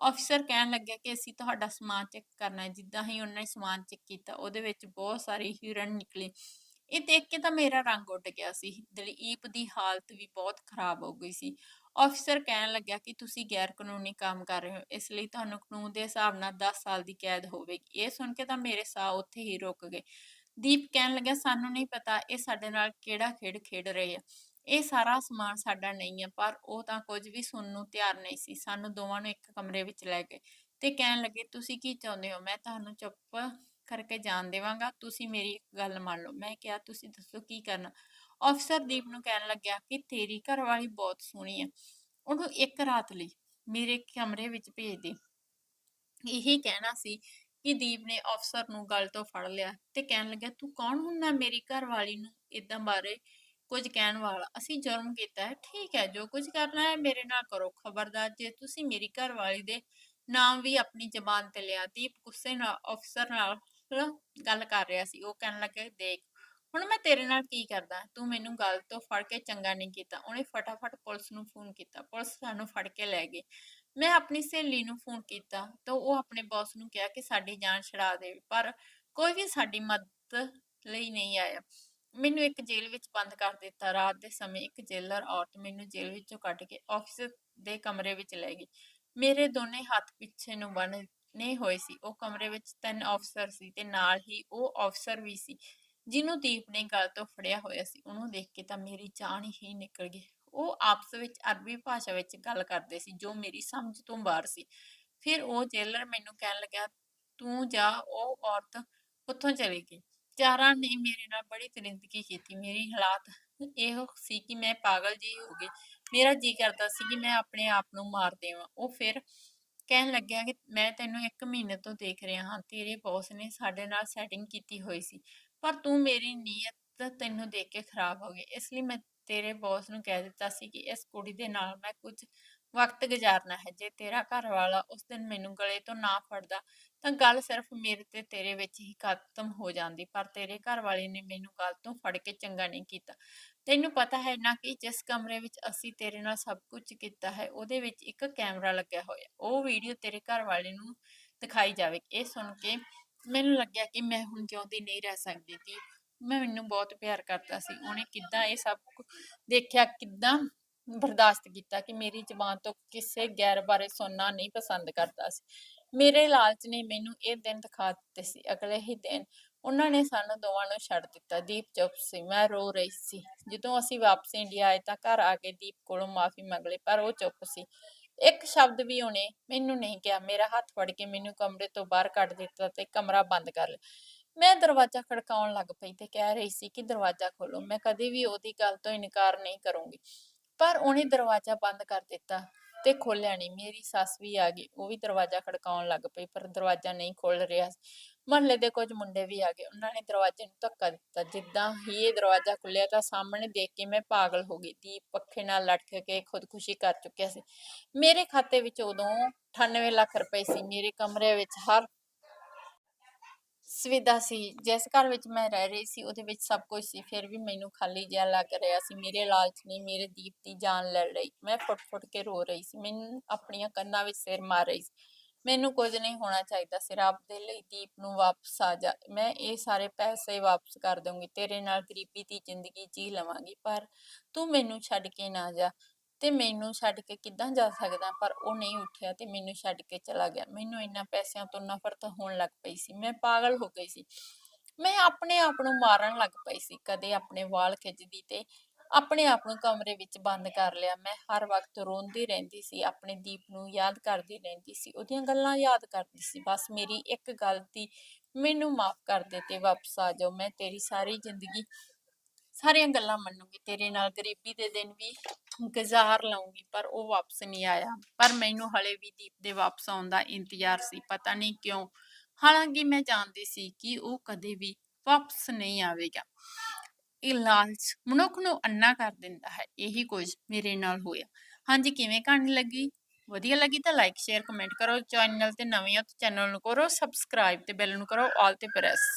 ਅਫਸਰ ਕਹਿਣ ਲੱਗਿਆ ਕਿ ਅਸੀਂ ਤੁਹਾਡਾ ਸਮਾਨ ਚੈੱਕ ਕਰਨਾ ਹੈ। ਜਿੱਦਾਂ ਹੀ ਉਹਨਾਂ ਨੇ ਸਮਾਨ ਚੈੱਕ ਕੀਤਾ, ਉਹਦੇ ਵਿੱਚ ਬਹੁਤ ਸਾਰੇ ਹੀਰਨ ਨਿਕਲੇ। ਇਹ ਦੇਖ ਕੇ ਤਾਂ ਮੇਰਾ ਰੰਗ ਉੱਡ ਗਿਆ ਸੀ। ਦਲੀਪ ਦੀ ਹਾਲਤ ਵੀ ਬਹੁਤ ਖਰਾਬ ਹੋ ਗਈ ਸੀ। ਅਫਸਰ ਕਹਿਣ ਲੱਗਿਆ ਕਿ ਤੁਸੀਂ ਗੈਰ ਕਾਨੂੰਨੀ ਕੰਮ ਕਰ ਰਹੇ ਹੋ, ਇਸ ਲਈ ਤੁਹਾਨੂੰ ਕਾਨੂੰਨ ਦੇ ਹਿਸਾਬ ਨਾਲ 10 ਸਾਲ ਦੀ ਕੈਦ ਹੋਵੇਗੀ। ਇਹ ਸੁਣ ਕੇ ਤਾਂ ਮੇਰੇ ਸਾਹ ਉੱਥੇ ਹੀ ਰੁਕ ਗਏ। ਦੀਪ ਕਹਿਣ ਲੱਗਿਆ, ਸਾਨੂੰ ਨਹੀਂ ਪਤਾ ਇਹ ਸਾਡੇ ਨਾਲ ਕਿਹੜਾ ਖੇਡ ਖੇਡ ਰਹੇ ਆ। ਇਹ ਸਾਰਾ ਸਮਾਨ ਸਾਡਾ ਨਹੀਂ ਹੈ ਪਰ ਉਹ ਤਾਂ ਕੁਝ ਵੀ ਸੁਣਨ ਨੂੰ ਤਿਆਰ ਨਹੀਂ ਸੀ। ਸਾਨੂੰ ਦੋਵਾਂ ਨੂੰ ਇੱਕ ਕਮਰੇ ਵਿੱਚ ਲੈ ਗਏ ਤੇ ਕਹਿਣ ਲੱਗੇ, ਤੁਸੀਂ ਕੀ ਚਾਹੁੰਦੇ ਹੋ? ਮੈਂ ਤੁਹਾਨੂੰ ਚੁੱਪ ਕਰਕੇ ਜਾਣ ਦੇਵਾਂਗਾ। ਤੁਸੀਂ ਮੇਰੀ ਇੱਕ ਗੱਲ ਮੰਨ ਲਓ। ਮੈਂ ਕਿਹਾ, ਤੁਸੀਂ ਦੱਸੋ ਕੀ ਕਰਨਾ? ਅਫਸਰ ਦੀਪ ਨੂੰ ਕਹਿਣ ਲੱਗਿਆ ਕਿ ਤੇਰੀ ਘਰਵਾਲੀ ਬਹੁਤ ਸੋਹਣੀ ਹੈ ਉਹਨੂੰ ਇੱਕ ਰਾਤ ਲਈ ਮੇਰੇ ਕਮਰੇ ਵਿੱਚ ਭੇਜ ਦੇ। ਇਹੀ ਕਹਿਣਾ ਸੀ ਕਿ ਦੀਪ ਨੇ ਅਫਸਰ ਨੂੰ ਗੱਲ ਤੋਂ ਫੜ ਲਿਆ ਤੇ ਕਹਿਣ ਲੱਗਾ ਤੂੰ ਕੌਣ ਹੁੰਦਾ ਮੇਰੀ ਘਰਵਾਲੀ ਨੂੰ ਇਦਾਂ ਬਾਰੇ ਕੁਝ ਕਹਿਣ ਵਾਲਾ? ਅਸੀਂ ਜੁਰਮ ਕੀਤਾ ਹੈ। ਠੀਕ ਹੈ, ਜੋ ਕੁਝ ਕਰਨਾ ਹੈ ਮੇਰੇ ਨਾਲ ਕਰੋ। ਖਬਰਦਾਰ, ਜੇ ਤੁਸੀਂ ਮੇਰੀ ਘਰਵਾਲੀ ਦੇ ਨਾਮ ਵੀ ਆਪਣੀ ਜ਼ਬਾਨ ਤੇ ਲਿਆ, ਦੀਪ ਗੁੱਸੇ ਨਾਲ ਅਫਸਰ ਨਾਲ ਗੱਲ ਕਰ ਰਿਹਾ ਸੀ। ਉਹ ਕਹਿਣ ਲੱਗਾ ਦੇਖ ਹੁਣ ਮੈਂ ਤੇਰੇ ਨਾਲ ਕੀ ਕਰਦਾ, ਤੂੰ ਮੈਨੂੰ ਗੱਲ ਤੋਂ ਫੜ ਕੇ ਚੰਗਾ ਨਹੀਂ ਕੀਤਾ, ਉਹਨੇ ਫਟਾਫਟ ਪੁਲਿਸ ਨੂੰ ਫੋਨ ਕੀਤਾ, ਪੁਲਿਸ ਸਾਨੂੰ ਫੜ ਕੇ ਲੈ ਗਈ। ਮੈਂ ਆਪਣੀ ਸਹੇਲੀ ਨੂੰ ਫੋਨ ਕੀਤਾ ਤਾਂ ਉਹ ਆਪਣੇ ਬੌਸ ਨੂੰ ਕਿਹਾ ਕਿ ਸਾਡੀ ਜਾਨ ਛੁਡਾ ਦੇਵੇ ਪਰ ਕੋਈ ਵੀ ਸਾਡੀ ਮਦਦ ਲਈ ਨਹੀਂ ਆਇਆ। ਮੈਨੂੰ ਇੱਕ ਜੇਲ੍ਹ ਵਿੱਚ ਬੰਦ ਕਰ ਦਿੱਤਾ, ਰਾਤ ਦੇ ਸਮੇਂ ਇੱਕ ਜੇਲਰ ਔਰਤ ਮੈਨੂੰ ਜੇਲ੍ਹ ਵਿੱਚੋਂ ਕੱਢ ਕੇ ਆਫਿਸ ਦੇ ਕਮਰੇ ਵਿੱਚ ਲੈ ਗਈ। ਮੇਰੇ ਦੋਨੇ ਹੱਥ ਪਿੱਛੇ ਨੂੰ ਬੰਨ੍ਹੇ ਹੋਏ ਸੀ, ਉਹ ਕਮਰੇ ਵਿੱਚ ਤਿੰਨ ਅਫਸਰ ਸੀ ਤੇ ਨਾਲ ਹੀ ਉਹ ਅਫਸਰ ਵੀ ਸੀ। ਜਿਹਨੂੰ ਦੀਪ ਨੇ ਗਲ ਤੋਂ ਫੜਿਆ ਹੋਇਆ ਸੀ, ਉਹਨੂੰ ਦੇਖ ਕੇ ਤਾਂ ਮੇਰੀ ਜਾਨ ਹੀ ਨਿਕਲ ਗਈ। ਉਹ ਆਪਸ ਵਿੱਚ ਅਰਬੀ ਭਾਸ਼ਾ ਵਿੱਚ ਗੱਲ ਕਰਦੇ ਸੀ, ਜੋ ਮੇਰੀ ਸਮਝ ਤੋਂ ਬਾਹਰ ਸੀ। ਫਿਰ ਉਹ ਜੇਲਰ ਮੈਨੂੰ ਕਹਿਣ ਲੱਗਾ ਤੂੰ ਜਾ, ਉਹ ਔਰਤ ਉੱਥੋਂ ਚਲੀ ਗਈ। ਚਾਰਾਂ ਨੇ ਮੇਰੇ ਨਾਲ ਬੜੀ ਤਰਿੰਦਗੀ ਕੀਤੀ। ਮੇਰੀ ਹਾਲਾਤ ਇਹੋ ਸੀ ਕਿ ਮੈਂ ਪਾਗਲ ਜੀ ਹੋ ਗਈ। ਮੇਰਾ ਜੀ ਕਰਦਾ ਸੀ ਕਿ ਮੈਂ ਆਪਣੇ ਆਪ ਨੂੰ ਮਾਰ ਦੇਵਾਂ। ਉਹ ਫਿਰ ਕਹਿਣ ਲੱਗਿਆ ਕਿ, ਮੈਂ ਤੈਨੂੰ ਇੱਕ ਮਹੀਨੇ ਤੋਂ ਦੇਖ ਰਿਹਾ ਹਾਂ। ਤੇਰੇ ਬੌਸ ਨੇ ਸਾਡੇ ਨਾਲ ਸੈਟਿੰਗ ਕੀਤੀ ਹੋਈ ਸੀ। ਪਰ ਤੂੰ ਮੇਰੀ ਨੀਅਤ ਤੈਨੂੰ ਦੇਖ ਕੇ ਖਰਾਬ ਹੋ ਗਈ। ਇਸ ਲਈ ਮੈਂ ਤੇਰੇ ਬੌਸ ਨੂੰ ਕਹਿ ਦਿੱਤਾ ਸੀ ਕਿ ਇਸ ਕੁੜੀ ਦੇ ਨਾਲ ਮੈਂ ਕੁਝ ਵਕਤ ਗੁਜ਼ਾਰਨਾ ਹੈ। ਜੇ ਤੇਰਾ ਘਰ ਵਾਲਾ ਉਸ ਦਿਨ ਮੈਨੂੰ ਗਲੇ ਤੋਂ ਨਾ ਫੜਦਾ, ਤਾਂ ਗੱਲ ਸਿਰਫ ਮੇਰੇ ਤੇ ਤੇਰੇ ਵਿੱਚ ਹੀ ਖਤਮ ਹੋ ਜਾਂਦੀ। ਪਰ ਤੇਰੇ ਘਰ ਵਾਲੇ ਨੇ ਮੈਨੂੰ ਗੱਲ ਤੋਂ ਫੜ ਕੇ ਚੰਗਾ ਨਹੀਂ ਕੀਤਾ। ਤੈਨੂੰ ਪਤਾ ਹੈ ਨਾ ਕਿ ਜਿਸ ਕਮਰੇ ਵਿੱਚ ਅਸੀਂ ਤੇਰੇ ਨਾਲ ਸਭ ਕੁਝ ਕੀਤਾ ਹੈ, ਉਹਦੇ ਵਿੱਚ ਇੱਕ ਕੈਮਰਾ ਲੱਗਿਆ ਹੋਇਆ। ਉਹ ਵੀਡੀਓ ਤੇਰੇ ਘਰ ਵਾਲੇ ਨੂੰ ਦਿਖਾਈ ਜਾਵੇ ਇਹ ਸੁਣ ਕੇ ਮੈਨੂੰ ਲੱਗਿਆ ਕਿ ਮੈਂ ਹੁਣ ਜਿਉਂਦੀ ਨਹੀਂ ਰਹਿ ਸਕਦੀ ਸੀ। ਮੈਂ ਮੈਨੂੰ ਬਹੁਤ ਪਿਆਰ ਕਰਦਾ ਸੀ। ਉਹਨੇ ਕਿੱਦਾਂ ਇਹ ਸਭ ਦੇਖਿਆ, ਕਿੱਦਾਂ ਬਰਦਾਸ਼ਤ ਕੀਤਾ ਕਿ ਮੇਰੀ ਜ਼ਬਾਨ ਤੋਂ ਕਿਸੇ ਗੈਰ ਬਾਰੇ ਸੁਣਨਾ ਨਹੀਂ ਪਸੰਦ ਕਰਦਾ ਸੀ। ਮੇਰੇ ਲਾਲਚ ਨੇ ਮੈਨੂੰ ਇਹ ਦਿਨ ਦਿਖਾ ਦਿੱਤੇ ਸੀ। ਅਗਲੇ ਹੀ ਦਿਨ ਉਹਨਾਂ ਨੇ ਸਾਨੂੰ ਦੋਵਾਂ ਨੂੰ ਛੱਡ ਦਿੱਤਾ। ਦੀਪ ਚੁੱਪ ਸੀ। ਮੈਂ ਰੋ ਰਹੀ ਸੀ। ਜਦੋਂ ਅਸੀਂ ਵਾਪਸ ਇੰਡੀਆ ਆਏ ਤਾਂ ਘਰ ਆ ਕੇ ਦੀਪ ਕੋਲੋਂ ਮਾਫੀ ਮੰਗ ਲਈ, ਪਰ ਉਹ ਚੁੱਪ ਸੀ। ਇੱਕ ਸ਼ਬਦ ਵੀ ਉਹਨੇ ਮੈਨੂੰ ਨਹੀਂ ਕਿਹਾ। ਮੇਰਾ ਹੱਥ ਫੜ ਕੇ ਮੈਨੂੰ ਕਮਰੇ ਤੋਂ ਬਾਹਰ ਕੱਢ ਦਿੱਤਾ ਤੇ ਕਮਰਾ ਬੰਦ ਕਰ ਲਿਆ। ਮੈਂ ਦਰਵਾਜ਼ਾ ਖੜਕਾਉਣ ਲੱਗ ਪਈ ਤੇ ਕਹਿ ਰਹੀ ਸੀ ਕਿ ਦਰਵਾਜ਼ਾ ਖੋਲੋ। ਮੈਂ ਕਦੇ ਵੀ ਉਹਦੀ ਗੱਲ ਤੋਂ ਇਨਕਾਰ ਨਹੀਂ ਕਰੂੰਗੀ। ਪਰ ਉਹਨੇ ਦਰਵਾਜ਼ਾ ਬੰਦ ਕਰ ਦਿੱਤਾ ਤੇ ਖੋਲਿਆ ਨਹੀਂ। ਮੇਰੀ ਸੱਸ ਵੀ ਆ ਗਈ। ਉਹ ਵੀ ਦਰਵਾਜ਼ਾ ਖੜਕਾਉਣ ਲੱਗ ਪਈ, ਪਰ ਦਰਵਾਜ਼ਾ ਨਹੀਂ ਖੋਲ ਰਿਹਾ। ਮਹੱਲੇ ਦੇ ਕੁਝ ਮੁੰਡੇ ਵੀ ਆ ਗਏ, ਉਹਨਾਂ ਨੇ ਦਰਵਾਜ਼ੇ ਨੂੰ ਧੱਕਾ ਦਿੱਤਾ। ਜਿੱਦਾਂ ਹੀ ਇਹ ਦਰਵਾਜ਼ਾ ਖੁੱਲਿਆ ਤਾਂ ਸਾਹਮਣੇ ਦੇਖ ਕੇ ਮੈਂ ਪਾਗਲ ਹੋ ਗਈ। ਦੀਪ ਪੱਖੇ ਨਾਲ ਲਟਕ ਕੇ ਖੁਦਕੁਸ਼ੀ ਕਰ ਚੁੱਕਿਆ ਸੀ। ਮੇਰੇ ਖਾਤੇ ਵਿੱਚ ਉਦੋਂ 98 ਲੱਖ ਰੁਪਏ ਸੀ। ਮੇਰੇ ਕਮਰੇ ਵਿੱਚ ਹਰ ਸੁਵਿਧਾ ਸੀ। ਜਿਸ ਘਰ ਵਿੱਚ ਮੈਂ ਰਹਿ ਰਹੀ ਸੀ, ਉਹਦੇ ਵਿੱਚ ਸਭ ਕੁਝ ਸੀ। ਫਿਰ ਵੀ ਮੈਨੂੰ ਖਾਲੀ ਜਿਹਾ ਲੱਗ ਰਿਹਾ ਸੀ। ਮੇਰੇ ਲਾਲਚ ਨੇ ਮੇਰੇ ਦੀਪ ਦੀ ਜਾਨ ਲੈ ਲਈ। ਮੈਂ ਫੁੱਟ-ਫੁੱਟ ਕੇ ਰੋ ਰਹੀ ਸੀ। ਮੈਨੂੰ ਆਪਣੀਆਂ ਕੰਨਾਂ ਵਿੱਚ ਸਿਰ ਮਾਰ ਰਹੀ ਸੀ। ਮੈਨੂੰ ਕੁਝ ਨਹੀਂ ਹੋਣਾ ਚਾਹੀਦਾ ਸੀ। ਰੱਬ ਦੇ ਲਈ ਦੀਪ ਨੂੰ ਵਾਪਸ ਆ ਜਾ। ਮੈਂ ਇਹ ਸਾਰੇ ਪੈਸੇ ਵਾਪਸ ਕਰ ਦਊਂਗੀ। ਤੇਰੇ ਨਾਲ ਗਰੀਬੀ ਦੀ ਜ਼ਿੰਦਗੀ ਜੀ ਲਵਾਂਗੀ। ਪਰ ਤੂੰ ਮੈਨੂੰ ਛੱਡ ਕੇ ਨਾ ਜਾ। ਤੇ ਮੈਨੂੰ ਛੱਡ ਕੇ ਕਿੱਦਾਂ ਜਾ ਸਕਦਾ? ਪਰ ਉਹ ਨਹੀਂ ਉੱਠਿਆ ਤੇ ਮੈਨੂੰ ਛੱਡ ਕੇ ਚਲਾ ਗਿਆ। ਮੈਨੂੰ ਇੰਨਾ ਪੈਸਿਆਂ ਤੋਂ ਨਫ਼ਰਤ ਹੋਣ ਲੱਗ ਪਈ ਸੀ। ਮੈਂ ਪਾਗਲ ਹੋ ਗਈ ਸੀ। ਮੈਂ ਆਪਣੇ ਆਪ ਨੂੰ ਮਾਰਨ ਲੱਗ ਪਈ ਸੀ। ਕਦੇ ਆਪਣੇ ਵਾਲ ਖਿੱਚਦੀ ਤੇ ਆਪਣੇ ਆਪ ਨੂੰ ਕਮਰੇ ਵਿੱਚ ਬੰਦ ਕਰ ਲਿਆ। ਮੈਂ ਹਰ ਵਕਤ ਰੋਂਦੀ ਰਹਿੰਦੀ ਸੀ, ਆਪਣੇ ਦੀਪ ਨੂੰ ਯਾਦ ਕਰਦੀ ਰਹਿੰਦੀ ਸੀ, ਉਹਦੀਆਂ ਗੱਲਾਂ ਯਾਦ ਕਰਦੀ ਸੀ। ਬਸ ਮੇਰੀ ਇੱਕ ਗਲਤੀ ਮੈਨੂੰ ਮਾਫ ਕਰ ਦੇ ਤੇ ਵਾਪਸ ਆ ਜਾਓ। ਮੈਂ ਤੇਰੀ ਸਾਰੀ ਜ਼ਿੰਦਗੀ ਸਾਰੀਆਂ ਗੱਲਾਂ ਮੰਨੂਗੀ। ਤੇਰੇ ਨਾਲ ਗਰੀਬੀ ਦੇ ਦਿਨ ਵੀ ਗੁਜ਼ਾਰ ਲਵਾਂਗੀ ਪਰ ਉਹ ਵਾਪਸ ਨਹੀਂ ਆਇਆ। ਪਰ ਮੈਨੂੰ ਹਲੇ ਵੀ ਦੀਪ ਦੇ ਵਾਪਸ ਆਉਣ ਦਾ ਇੰਤਜ਼ਾਰ ਸੀ। ਪਤਾ ਨਹੀਂ ਕਿਉਂ। ਹਾਲਾਂਕਿ ਮੈਂ ਜਾਣਦੀ ਸੀ ਕਿ ਉਹ ਕਦੇ ਵੀ ਵਾਪਸ ਨਹੀਂ ਆਵੇਗਾ। ਇਹ ਲਾਲਚ ਮਨੁੱਖ ਨੂੰ ਅੰਨਾ ਕਰ ਦਿੰਦਾ ਹੈ, ਇਹੀ ਕੁਝ ਮੇਰੇ ਨਾਲ ਹੋਇਆ। ਹਾਂਜੀ, ਕਿਵੇਂ ਕਹਾਣੀ ਲੱਗੀ? ਵਧੀਆ ਲੱਗੀ ਤਾਂ ਲਾਈਕ ਸ਼ੇਅਰ ਕਮੈਂਟ ਕਰੋ। ਚੈਨਲ ਤੇ ਨਵੇਂ ਹੋ ਤਾਂ ਚੈਨਲ ਨੂੰ ਕਰੋ ਸਬਸਕ੍ਰਾਈਬ ਤੇ ਬੈਲ ਨੂੰ ਕਰੋ ਆਲ ਤੇ ਪ੍ਰੈਸ